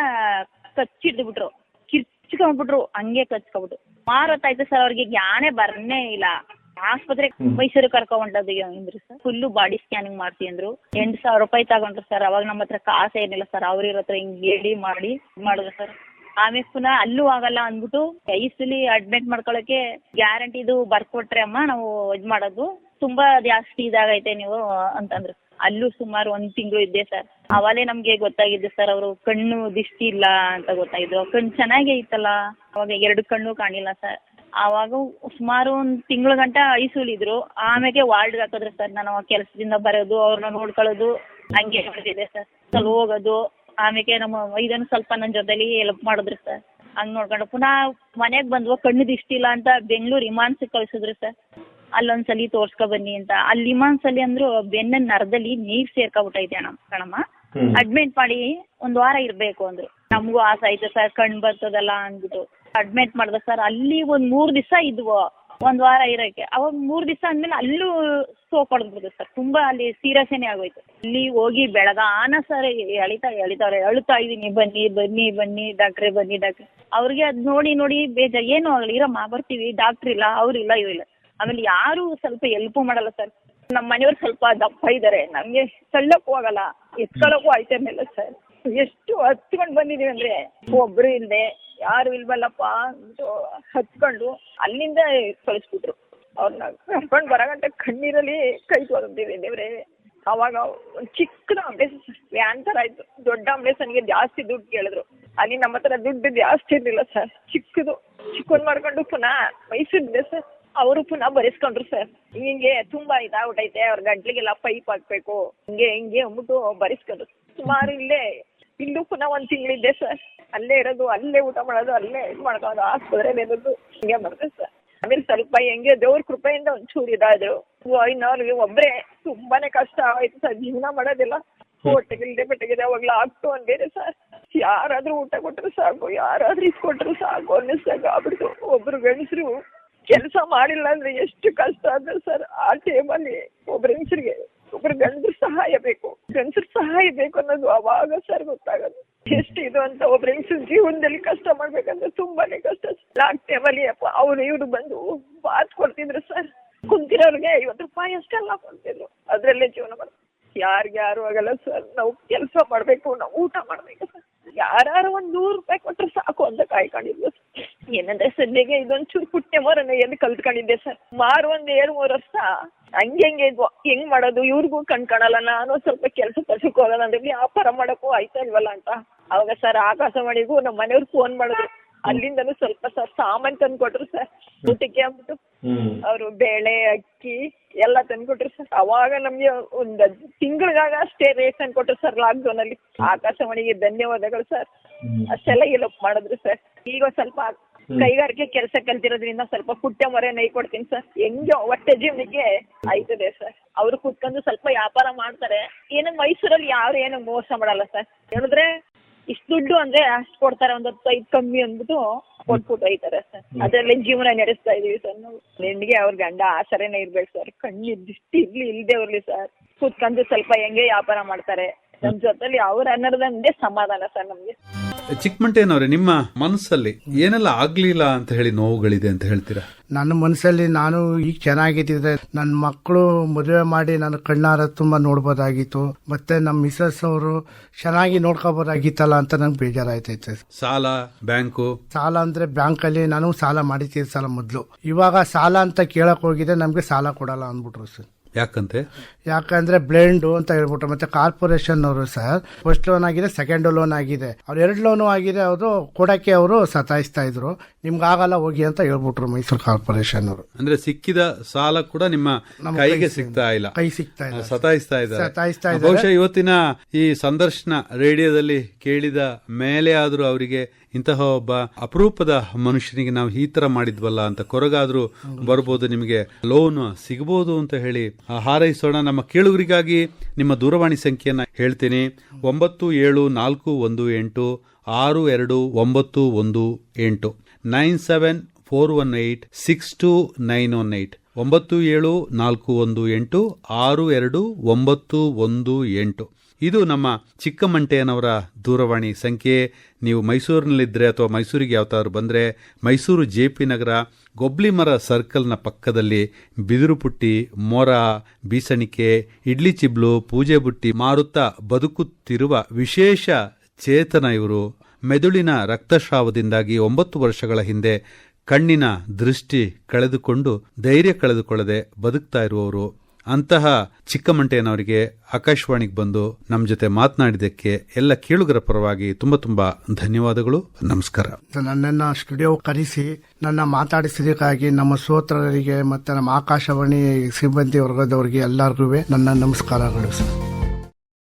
ಕಚ್ಚಿಡ್ದು ಬಿಟ್ರು ಕಿರ್ಚ್ಕೊಂಡ್ಬಿಟ್ರು. ಹಂಗೆ ಕಚ್ಕೊಂಡ್ಬಿಟ್ರು. ಸುಮಾರು ಹೊತ್ತಾಯ್ತು ಸರ್ ಅವ್ರಿಗೆ. ಜ್ಞಾನೇ ಬರ್ನೇ ಇಲ್ಲ. ಆಸ್ಪತ್ರೆ ಮೈಸೂರು ಕರ್ಕೊಂಡದ್ದು ಅಂದ್ರೆ ಸರ್? ಫುಲ್ಲು ಬಾಡಿ ಸ್ಕ್ಯಾನಿಂಗ್ ಮಾಡ್ತೀವಿ ಅಂದ್ರು. ಎಂಟು ಸಾವಿರ ರೂಪಾಯಿ ತಗೊಂಡ್ರು ಸರ್. ಅವಾಗ ನಮ್ಮ ಹತ್ರ ಕಾಸು ಏನಿಲ್ಲ ಸರ್. ಅವ್ರ ಹತ್ರ ಹಿಂಗ್ ಹೇಳಿ ಮಾಡಿ ಮಾಡಿದ್ರು ಸರ್. ಆಮೇಲೆ ಪುನಃ ಅಲ್ಲೂ ಆಗಲ್ಲ ಅಂದ್ಬಿಟ್ಟು ಐಸಲಿ ಅಡ್ಮಿಟ್ ಮಾಡ್ಕೊಳಕ್ಕೆ ಗ್ಯಾರಂಟಿದು ಬರ್ಕೊಟ್ರೆ ಅಮ್ಮ ನಾವು ಇದ್ ಮಾಡೋದು. ತುಂಬಾ ಜಾಸ್ತಿ ಇದಾಗೈತೆ ನೀವು ಅಂತಂದ್ರು. ಅಲ್ಲೂ ಸುಮಾರು ಒಂದ್ ತಿಂಗಳು ಇದ್ದೆ ಸರ್. ಅವಾಗಲೇ ನಮ್ಗೆ ಗೊತ್ತಾಗಿದ್ದು ಸರ್ ಅವರು ಕಣ್ಣು ದಿಷ್ಟಿ ಇಲ್ಲ ಅಂತ ಗೊತ್ತಾಗಿದ್ರು ಕಣ್ಣು ಚೆನ್ನಾಗೇ ಇತ್ತಲ್ಲ. ಅವಾಗ ಎರಡು ಕಣ್ಣು ಕಾಣಿಲ್ಲ ಸರ್. ಆವಾಗ ಸುಮಾರು ಒಂದ್ ತಿಂಗಳ ಗಂಟ ಐಸೂಲಿದ್ರು. ಆಮೇಲೆ ವಾರ್ಡ್ಗೆ ಹಾಕಿದ್ರು ಸರ್ ನಾನು ಕೆಲಸದಿಂದ ಬರೋದು ಅವ್ರನ್ನ ನೋಡ್ಕೊಳ್ಳೋದು ಹಂಗೆ ಮಾಡ್ತಿದ್ದೆ ಸರ್ ಸ್ವಲ್ಪ ಹೋಗೋದು ಆಮೇಲೆ ನಮ್ಮ ಇದನ್ನು ಸ್ವಲ್ಪ ನನ್ನ ಜೊತೆಲಿ ಹೆಲ್ಪ್ ಮಾಡಿದ್ರು ಸರ್ ಹಂಗ್ ನೋಡ್ಕೊಂಡು ಪುನಃ ಮನೆಗೆ ಬಂದ್ವು ಕಣ್ಣು ದಿಷ್ಟಿಲ್ಲ ಅಂತ ಬೆಂಗಳೂರು ಇಮಾನ್ಸ್ ಕಳ್ಸಿದ್ರು ಸರ್ ಅಲ್ಲೊಂದ್ಸಲಿ ತೋರ್ಸ್ಕೊ ಬನ್ನಿ ಅಂತ. ಅಲ್ಲಿ ಇಮಾನ್ಸ್ ಅಲ್ಲಿ ಅಂದ್ರು ಬೆನ್ನ ನರದಲ್ಲಿ ನೀರ್ ಸೇರ್ಕೊಬಿಟ್ಟೈತೆ ಅಣ್ಣ ಕಣಮ್ಮ. ಅಡ್ಮಿಟ್ ಮಾಡಿ ಒಂದ್ ವಾರ ಇರ್ಬೇಕು ಅಂದ್ರು. ನಮಗೂ ಆಸೆ ಆಯ್ತು ಸರ್ ಕಣ್ ಬರ್ತದಲ್ಲ ಅಂದ್ಬಿಟ್ಟು. ಅಡ್ಮಿಟ್ ಮಾಡ್ದೆ ಸರ್ ಅಲ್ಲಿ ಒಂದು ಮೂರು ದಿವಸ ಇದ್ವು. ಒಂದು ವಾರ ಇರೋಕ್ಕೆ ಅವಾಗ ಮೂರು ದಿವಸ ಅಂದಮೇಲೆ ಅಲ್ಲೂ ಸೋಪ್ ಹೊಡೆದ್ಬಿಡ್ತು ಸರ್ ತುಂಬ ಅಲ್ಲಿ ಸೀರಿಯಸ್ಸೇನೆ ಆಗೋಯ್ತು. ಅಲ್ಲಿ ಹೋಗಿ ಬೆಳಗಾನ ಸರ್ ಎಳಿತಾ ಎಳಿತಾವ್ರೆ. ಅಳ್ತಾ ಇದ್ದೀನಿ ಬನ್ನಿ ಬನ್ನಿ ಬನ್ನಿ ಡಾಕ್ಟ್ರೆ ಬನ್ನಿ ಡಾಕ್ಟ್ರೆ ಅವ್ರಿಗೆ ಅದು ನೋಡಿ ನೋಡಿ ಬೇಜಾರು. ಏನು ಆಗಲ್ಲ. ಇರಮ್ಮ, ಬರ್ತೀವಿ. ಡಾಕ್ಟ್ರ್ ಇಲ್ಲ ಅವ್ರಿಲ್ಲ ಇವಿಲ್ಲ ಆಮೇಲೆ ಯಾರು ಸ್ವಲ್ಪ ಎಲ್ಪು ಮಾಡಲ್ಲ ಸರ್ ನಮ್ಮ ಮನೆಯವ್ರು ಸ್ವಲ್ಪ ದಪ್ಪ ಇದ್ದಾರೆ ನಮ್ಗೆ ತಳ್ಳಕ್ಕೂ ಆಗಲ್ಲ. ಎತ್ಕೊಳ್ಳೋಕ್ಕೂ ಮೇಲೆ ಸರ್ ಎಷ್ಟು ಹತ್ಕೊಂಡು ಬಂದಿದೀವಿ ಅಂದ್ರೆ ಒಬ್ರು ಇಲ್ದೆ ಯಾರು ಇಲ್ವಲ್ಲಪ್ಪ ಅಂದ್ಬಿಟ್ಟು ಹಚ್ಕೊಂಡು ಅಲ್ಲಿಂದ ಕಳಿಸ್ಬಿಟ್ರು. ಅವ್ರನ್ನ ಕರ್ಕೊಂಡು ಬರಗಂಟ ಕಣ್ಣೀರಲ್ಲಿ ಕೈ ತೊಗೊಂಡಿದೆ ದೇವ್ರೆ. ಅವಾಗ ಒಂದು ಚಿಕ್ಕದ ಅಂಬ್ಲೆಸ್ ವ್ಯಾನ್ ಥರ ಆಯ್ತು ದೊಡ್ಡ ಅಂಬ್ಲೆಸ್ ನನಗೆ ಜಾಸ್ತಿ ದುಡ್ಡು ಕೇಳಿದ್ರು. ಅಲ್ಲಿ ನಮ್ಮ ಹತ್ರ ದುಡ್ಡು ಜಾಸ್ತಿ ಇರಲಿಲ್ಲ ಸರ್. ಚಿಕ್ಕದು. ಚಿಕ್ಕನ್ ಮಾಡ್ಕೊಂಡು ಪುನಃ ಮೈಸೂರಿದೆ ಸರ್. ಅವರು ಪುನಃ ಬರೆಸ್ಕೊಂಡ್ರು ಸರ್. ಹಿಂಗೆ ತುಂಬಾ ಇದಾಗ್ಬಿಟ್ಟೈತೆ ಅವ್ರ ಗಂಟ್ಲಿಗೆಲ್ಲ ಪೈಪ್ ಹಾಕ್ಬೇಕು. ಹಿಂಗೆ ಹಿಂಗೆ ಅಂದ್ಬಿಟ್ಟು ಬರೆಸ್ಕೊಂಡ್ರು. ಸುಮಾರು ಇಲ್ಲೇ ಇಲ್ಲೂ ಪುನಃ ಒಂದ್ ತಿಂಗಳಿದ್ದೆ ಸರ್. ಅಲ್ಲೇ ಇರೋದು, ಅಲ್ಲೇ ಊಟ ಮಾಡೋದು, ಅಲ್ಲೇ ಇದು ಮಾಡ್ಕೊಳ್ಳೋದು ಆಸ್ಪತ್ರೆಯಲ್ಲಿ ಇರೋದು ಹಿಂಗೆ ಬರ್ತದೆ ಸರ್. ಆಮೇಲೆ ಸ್ವಲ್ಪ ಹೆಂಗೆ ದೇವ್ರ ಕೃಪೆಯಿಂದ ಒಂಚೂರು ಇದಾದ್ರು. ಇನ್ನವ್ರಿಗೆ ಒಬ್ರೇ ತುಂಬಾನೇ ಕಷ್ಟ ಆಯ್ತು ಸರ್. ಜೀವನ ಮಾಡೋದಿಲ್ಲ. ಹೊಟ್ಟೆಗಿಲ್ದೆ ಬೆಟ್ಟಗಿದೆ ಅವಾಗ್ಲ ಆಗ್ತು ಅಂದೇನೆ ಸರ್. ಯಾರಾದ್ರೂ ಊಟ ಕೊಟ್ಟರು ಸಾಕು, ಯಾರಾದ್ರೂ ಇಸ್ಕೊಟ್ರು ಸಾಕು ಅನ್ನಿಸ್ದಾಗ ಒಬ್ರು ಗಂಡಸರು ಕೆಲಸ ಮಾಡಿಲ್ಲ ಅಂದ್ರೆ ಎಷ್ಟು ಕಷ್ಟ ಅಂದ್ರೆ ಸರ್, ಆ ಟೈಮಲ್ಲಿ ಒಬ್ರು ಹೆಂಗಸರಿಗೆ ಒಬ್ರು ಗಂಡಸ್ರ ಸಹಾಯ ಬೇಕು. ಗಂಡಸ್ರ ಸಹಾಯ ಬೇಕು ಅನ್ನೋದು ಅವಾಗ ಸರ್ ಗೊತ್ತಾಗೋದು. ಎಷ್ಟು ಇದು ಅಂತ ಒಬ್ರು ಹೆಂಗಸು ಜೀವನದಲ್ಲಿ ಕಷ್ಟ ಮಾಡ್ಬೇಕಂದ್ರೆ ತುಂಬಾನೇ ಕಷ್ಟ. ಲಾಕ್ ಅಪ್ಪ, ಅವ್ರು ಇವ್ರು ಬಂದು ಬಾತ್ ಕೊಡ್ತಿದ್ರು ಸರ್ ಕುಂತಿರೋರ್ಗೆ ಐವತ್ತು ರೂಪಾಯಿ ಅಷ್ಟೆಲ್ಲ ಕೊಡ್ತಿದ್ರು. ಅದ್ರಲ್ಲೇ ಜೀವನ ಮಾಡ್ತಾರೆ ಯಾರಿಗೆ ಯಾರು ಆಗಲ್ಲ ಸರ್ ನಾವು ಕೆಲಸ ಮಾಡ್ಬೇಕು, ನಾವು ಊಟ ಮಾಡ್ಬೇಕು ಸರ್ ಯಾರು ಒಂದ್ ನೂರು ರೂಪಾಯಿ ಕೊಟ್ರೆ ಸಾಕು ಅಂತ ಕಾಯ್ಕೊಂಡಿದ್ವು ಏನಂದ್ರೆ ಸದ್ಯಕ್ಕೆ ಇದೊಂಚೂರು ಪುಟ್ಟೆ ಮರನ ಎಲ್ಲಿ ಕಲ್ತ್ಕೊಂಡಿದ್ದೆ ಸರ್? ಮಾರು ಒಂದ್ ಏಳು ಮೂರು ವರ್ಷ ಹಂಗೆ ಹೆಂಗೆ ಇದ್ವು. ಹೆಂಗ್ ಮಾಡೋದು? ಇವ್ರಿಗೂ ಕಣ್ ಕಾಣಲ್ಲ. ನಾನು ಸ್ವಲ್ಪ ಕೆಲಸ ಕೆಲ್ಸಕ್ಕೆ ಹೋಗೋಣ ಅಂದ್ರೆ ವ್ಯಾಪಾರ ಮಾಡಕ್ಕೂ ಆಯ್ತಾ ಇಲ್ವಲ್ಲ ಅಂತ. ಅವಾಗ ಸರ್ ಆಕಾಶವಾಣಿಗೂ ನಮ್ಮ ಮನೆಯವ್ರು ಫೋನ್ ಮಾಡಿದ್ರು. ಅಲ್ಲಿಂದನು ಸ್ವಲ್ಪ ಸರ್ ಸಾಮಾನ್ ತಂದು ಕೊಟ್ರು ಸರ್ ಊಟಕ್ಕೆ ಅಂದ್ಬಿಟ್ಟು ಅವರು ಬೇಳೆ ಅಕ್ಕಿ ಎಲ್ಲ ತಂದ್ಕೊಟ್ರು ಸರ್. ಅವಾಗ ನಮ್ಗೆ ಒಂದ್ ತಿಂಗಳಿಗಾಗ ಅಷ್ಟೇ ರೇಟ್ ಕೊಟ್ರು ಸರ್ ಲಾಕ್ಡೌನ್ ಅಲ್ಲಿ. ಆಕಾಶವಾಣಿಗೆ ಧನ್ಯವಾದಗಳು ಸರ್. ಅಷ್ಟೆಲ್ಲ ಎಲಪ್ ಮಾಡಿದ್ರು ಸರ್. ಈಗ ಸ್ವಲ್ಪ ಕೈಗಾರಿಕೆ ಕೆಲಸ ಕಲ್ತಿರೋದ್ರಿಂದ ಸ್ವಲ್ಪ ಪುಟ್ಟ ಮೊರೆ ನೈ ಕೊಡ್ತೀನಿ ಸರ್. ಹೆಂಗೆ ಹೊಟ್ಟೆ ಜೀವನಿಗೆ ಆಯ್ತದೆ ಸರ್. ಅವ್ರು ಕುತ್ಕೊಂಡು ಸ್ವಲ್ಪ ವ್ಯಾಪಾರ ಮಾಡ್ತಾರೆ. ಏನು ಮೈಸೂರಲ್ಲಿ ಯಾರು ಏನು ಮೋಸ ಮಾಡಲ್ಲ ಸರ್. ಹೇಳಿದ್ರೆ ಇಷ್ಟು ದುಡ್ಡು ಅಂದ್ರೆ ಅಷ್ಟು ಕೊಡ್ತಾರೆ ಒಂದ್ ಹತ್ತು ಐದು ಕಮ್ಮಿ ಅಂದ್ಬಿಟ್ಟು ಕೊಟ್ಬಿಟ್ಟು ಹೋಯ್ತಾರೆ ಸರ್. ಅದ್ರಲ್ಲಿ ಜೀವನ ನಡೆಸ್ತಾ ಇದೀವಿ ಸರ್ ನಾವು. ನಿನ್ಗೆ ಅವ್ರ ಗಂಡ ಆಸರೆನೇ ಇರ್ಬೇಕು ಸರ್. ಕಣ್ಣು ದೃಷ್ಟಿ ಇರ್ಲಿ ಇಲ್ದೇ ಇರ್ಲಿ ಸರ್. ಕುತ್ಕೊಂಡು ಸ್ವಲ್ಪ ಹೆಂಗೆ ವ್ಯಾಪಾರ ಮಾಡ್ತಾರೆ. ನಮ್ ಜೊತೆಲಿ ಅವ್ರ ಸಮಾಧಾನ ಸರ್ ನಮ್ಗೆ. ಚಿಕ್ಕಮಂಟೇನವ್ರೆ ನಿಮ್ಮ ಮನಸ್ಸಲ್ಲಿ ಏನೆಲ್ಲ ಆಗ್ಲಿಲ್ಲ ಅಂತ ಹೇಳಿ ನೋವುಗಳಿದೆ ಅಂತ ಹೇಳ್ತೀರಾ? ನನ್ನ ಮನಸ್ಸಲ್ಲಿ ನಾನು ಈಗ ಚೆನ್ನಾಗಿದ್ದಿದ್ರೆ ನನ್ನ ಮಕ್ಕಳು ಮದುವೆ ಮಾಡಿ ನನ್ನ ಕಣ್ಣಾರ ತುಂಬಾ ನೋಡ್ಬೋದಾಗಿತ್ತು. ಮತ್ತೆ ನಮ್ಮ ಮಿಸಸ್ ಅವರು ಚೆನ್ನಾಗಿ ನೋಡ್ಕೋಬೋದಾಗಿತ್ತಲ್ಲ ಅಂತ ನಂಗೆ ಬೇಜಾರಾಯ್ತೈತೆ. ಸಾಲ ಬ್ಯಾಂಕು? ಸಾಲ ಅಂದ್ರೆ ಬ್ಯಾಂಕ್ ಅಲ್ಲಿ ನಾನು ಸಾಲ ಮಾಡಿದ್ದೀವಿ ಸಾಲ ಮೊದಲು. ಇವಾಗ ಸಾಲ ಅಂತ ಕೇಳಕ್ ಹೋಗಿದೆ ನಮ್ಗೆ ಸಾಲ ಕೊಡಲ್ಲ ಅಂದ್ಬಿಟ್ರು ಸರ್. ಯಾಕಂತೆ? ಯಾಕಂದ್ರೆ ಬ್ಲೆಂಡು ಅಂತ ಹೇಳ್ಬಿಟ್ಟು ಮತ್ತೆ ಕಾರ್ಪೊರೇಷನ್ ಅವರು ಸರ್, ಫಸ್ಟ್ ಲೋನ್ ಆಗಿದೆ ಸೆಕೆಂಡ್ ಲೋನ್ ಆಗಿದೆ. ಅವ್ರು ಎರಡು ಲೋನು ಆಗಿದೆ, ಅವರು ಕೊಡಕ್ಕೆ ಅವರು ಸತಾಯಿಸ್ತಾ ಇದ್ರು. ನಿಮ್ಗೆ ಆಗಲ್ಲ ಹೋಗಿ ಅಂತ ಹೇಳ್ಬಿಟ್ರು ಮೈಸೂರು ಕಾರ್ಪೊರೇಷನ್ ಅವರು ಅಂದ್ರೆ ಸಿಕ್ಕಿದ ಸಾಲ ಕೂಡ ನಿಮ್ಮ ಕೈಗೆ ಸಿಗ್ತಾ ಇಲ್ಲ. ಕೈ ಸಿಗ್ತಾ ಇಲ್ಲ. ಸತಾಯಿಸ್ತಾ ಇದ್ದಾರೆ. ಸತಾಯಿಸ್ತಾ ಇದ್ದಾರೆ. ಬಹುಶಃ ಇವತ್ತಿನ ಈ ಸಂದರ್ಶನ ರೇಡಿಯೋದಲ್ಲಿ ಕೇಳಿದ ಮೇಲೆ ಆದ್ರೂ ಅವರಿಗೆ ಇಂತಹ ಒಬ್ಬ ಅಪರೂಪದ ಮನುಷ್ಯನಿಗೆ ನಾವು ಈ ತರ ಮಾಡಿದ್ವಲ್ಲ ಅಂತ ಕೊರಗಾದ್ರೂ ಬರ್ಬೋದು ನಿಮಗೆ ಲೋನ್ ಸಿಗಬಹುದು ಅಂತ ಹೇಳಿ ಹಾರೈಸೋಣ. ನಮ್ಮ ಕೇಳುಗರಿಗಾಗಿ ನಿಮ್ಮ ದೂರವಾಣಿ ಸಂಖ್ಯೆಯನ್ನ ಹೇಳ್ತೀನಿ. ಒಂಬತ್ತು ಏಳು ನಾಲ್ಕು ಒಂದು ಎಂಟು ಆರು ಎರಡು ಒಂಬತ್ತು ಒಂದು ಎಂಟು. Nine seven four one eight six two nine one eight ಒಂಬತ್ತು ಏಳು ನಾಲ್ಕು ಒಂದು ಎಂಟು ಆರು ಎರಡು ಒಂಬತ್ತು ಒಂದು ಎಂಟು. ಇದು ನಮ್ಮ ಚಿಕ್ಕಮಂಟೆಯನವರ ದೂರವಾಣಿ ಸಂಖ್ಯೆ. ನೀವು ಮೈಸೂರಿನಲ್ಲಿದ್ದರೆ ಅಥವಾ ಮೈಸೂರಿಗೆ ಯಾವತ್ತಾದ್ರು ಬಂದರೆ ಮೈಸೂರು ಜೆ ಪಿ ನಗರ ಗೊಬ್ಲಿಮರ ಸರ್ಕಲ್ನ ಪಕ್ಕದಲ್ಲಿ ಬಿದಿರುಪುಟ್ಟಿ ಮೊರ, ಬೀಸಣಿಕೆ, ಇಡ್ಲಿ ಚಿಬ್ಲು, ಪೂಜೆ ಬುಟ್ಟಿ ಮಾರುತ್ತಾ ಬದುಕುತ್ತಿರುವ ವಿಶೇಷ ಚೇತನ ಇವರು ಮೆದುಳಿನ ರಕ್ತಸ್ರಾವದಿಂದಾಗಿ ಒಂಬತ್ತು ವರ್ಷಗಳ ಹಿಂದೆ ಕಣ್ಣಿನ ದೃಷ್ಟಿ ಕಳೆದುಕೊಂಡು ಧೈರ್ಯ ಕಳೆದುಕೊಳ್ಳದೆ ಬದುಕ್ತಾ ಇರುವವರು. ಅಂತಹ ಚಿಕ್ಕಮಂಟೆಯನವರಿಗೆ ಆಕಾಶವಾಣಿಗೆ ಬಂದು ನಮ್ಮ ಜೊತೆ ಮಾತನಾಡಿದ್ದಕ್ಕೆ ಎಲ್ಲ ಕೇಳುಗರ ಪರವಾಗಿ ತುಂಬಾ ತುಂಬಾ ಧನ್ಯವಾದಗಳು. ನಮಸ್ಕಾರ. ನನ್ನನ್ನ ಸ್ಟುಡಿಯೋ ಕರೆಸಿ, ನನ್ನ ಮಾತಾಡಿಸಿದಕ್ಕಾಗಿ ನಮ್ಮ ಸೋತ್ರರಿಗೆ ಮತ್ತೆ ನಮ್ಮ ಆಕಾಶವಾಣಿ ಸಿಬ್ಬಂದಿ ವರ್ಗದವರಿಗೆ ಎಲ್ಲರಿಗೂ ನನ್ನ ನಮಸ್ಕಾರಗಳು ಸರ್.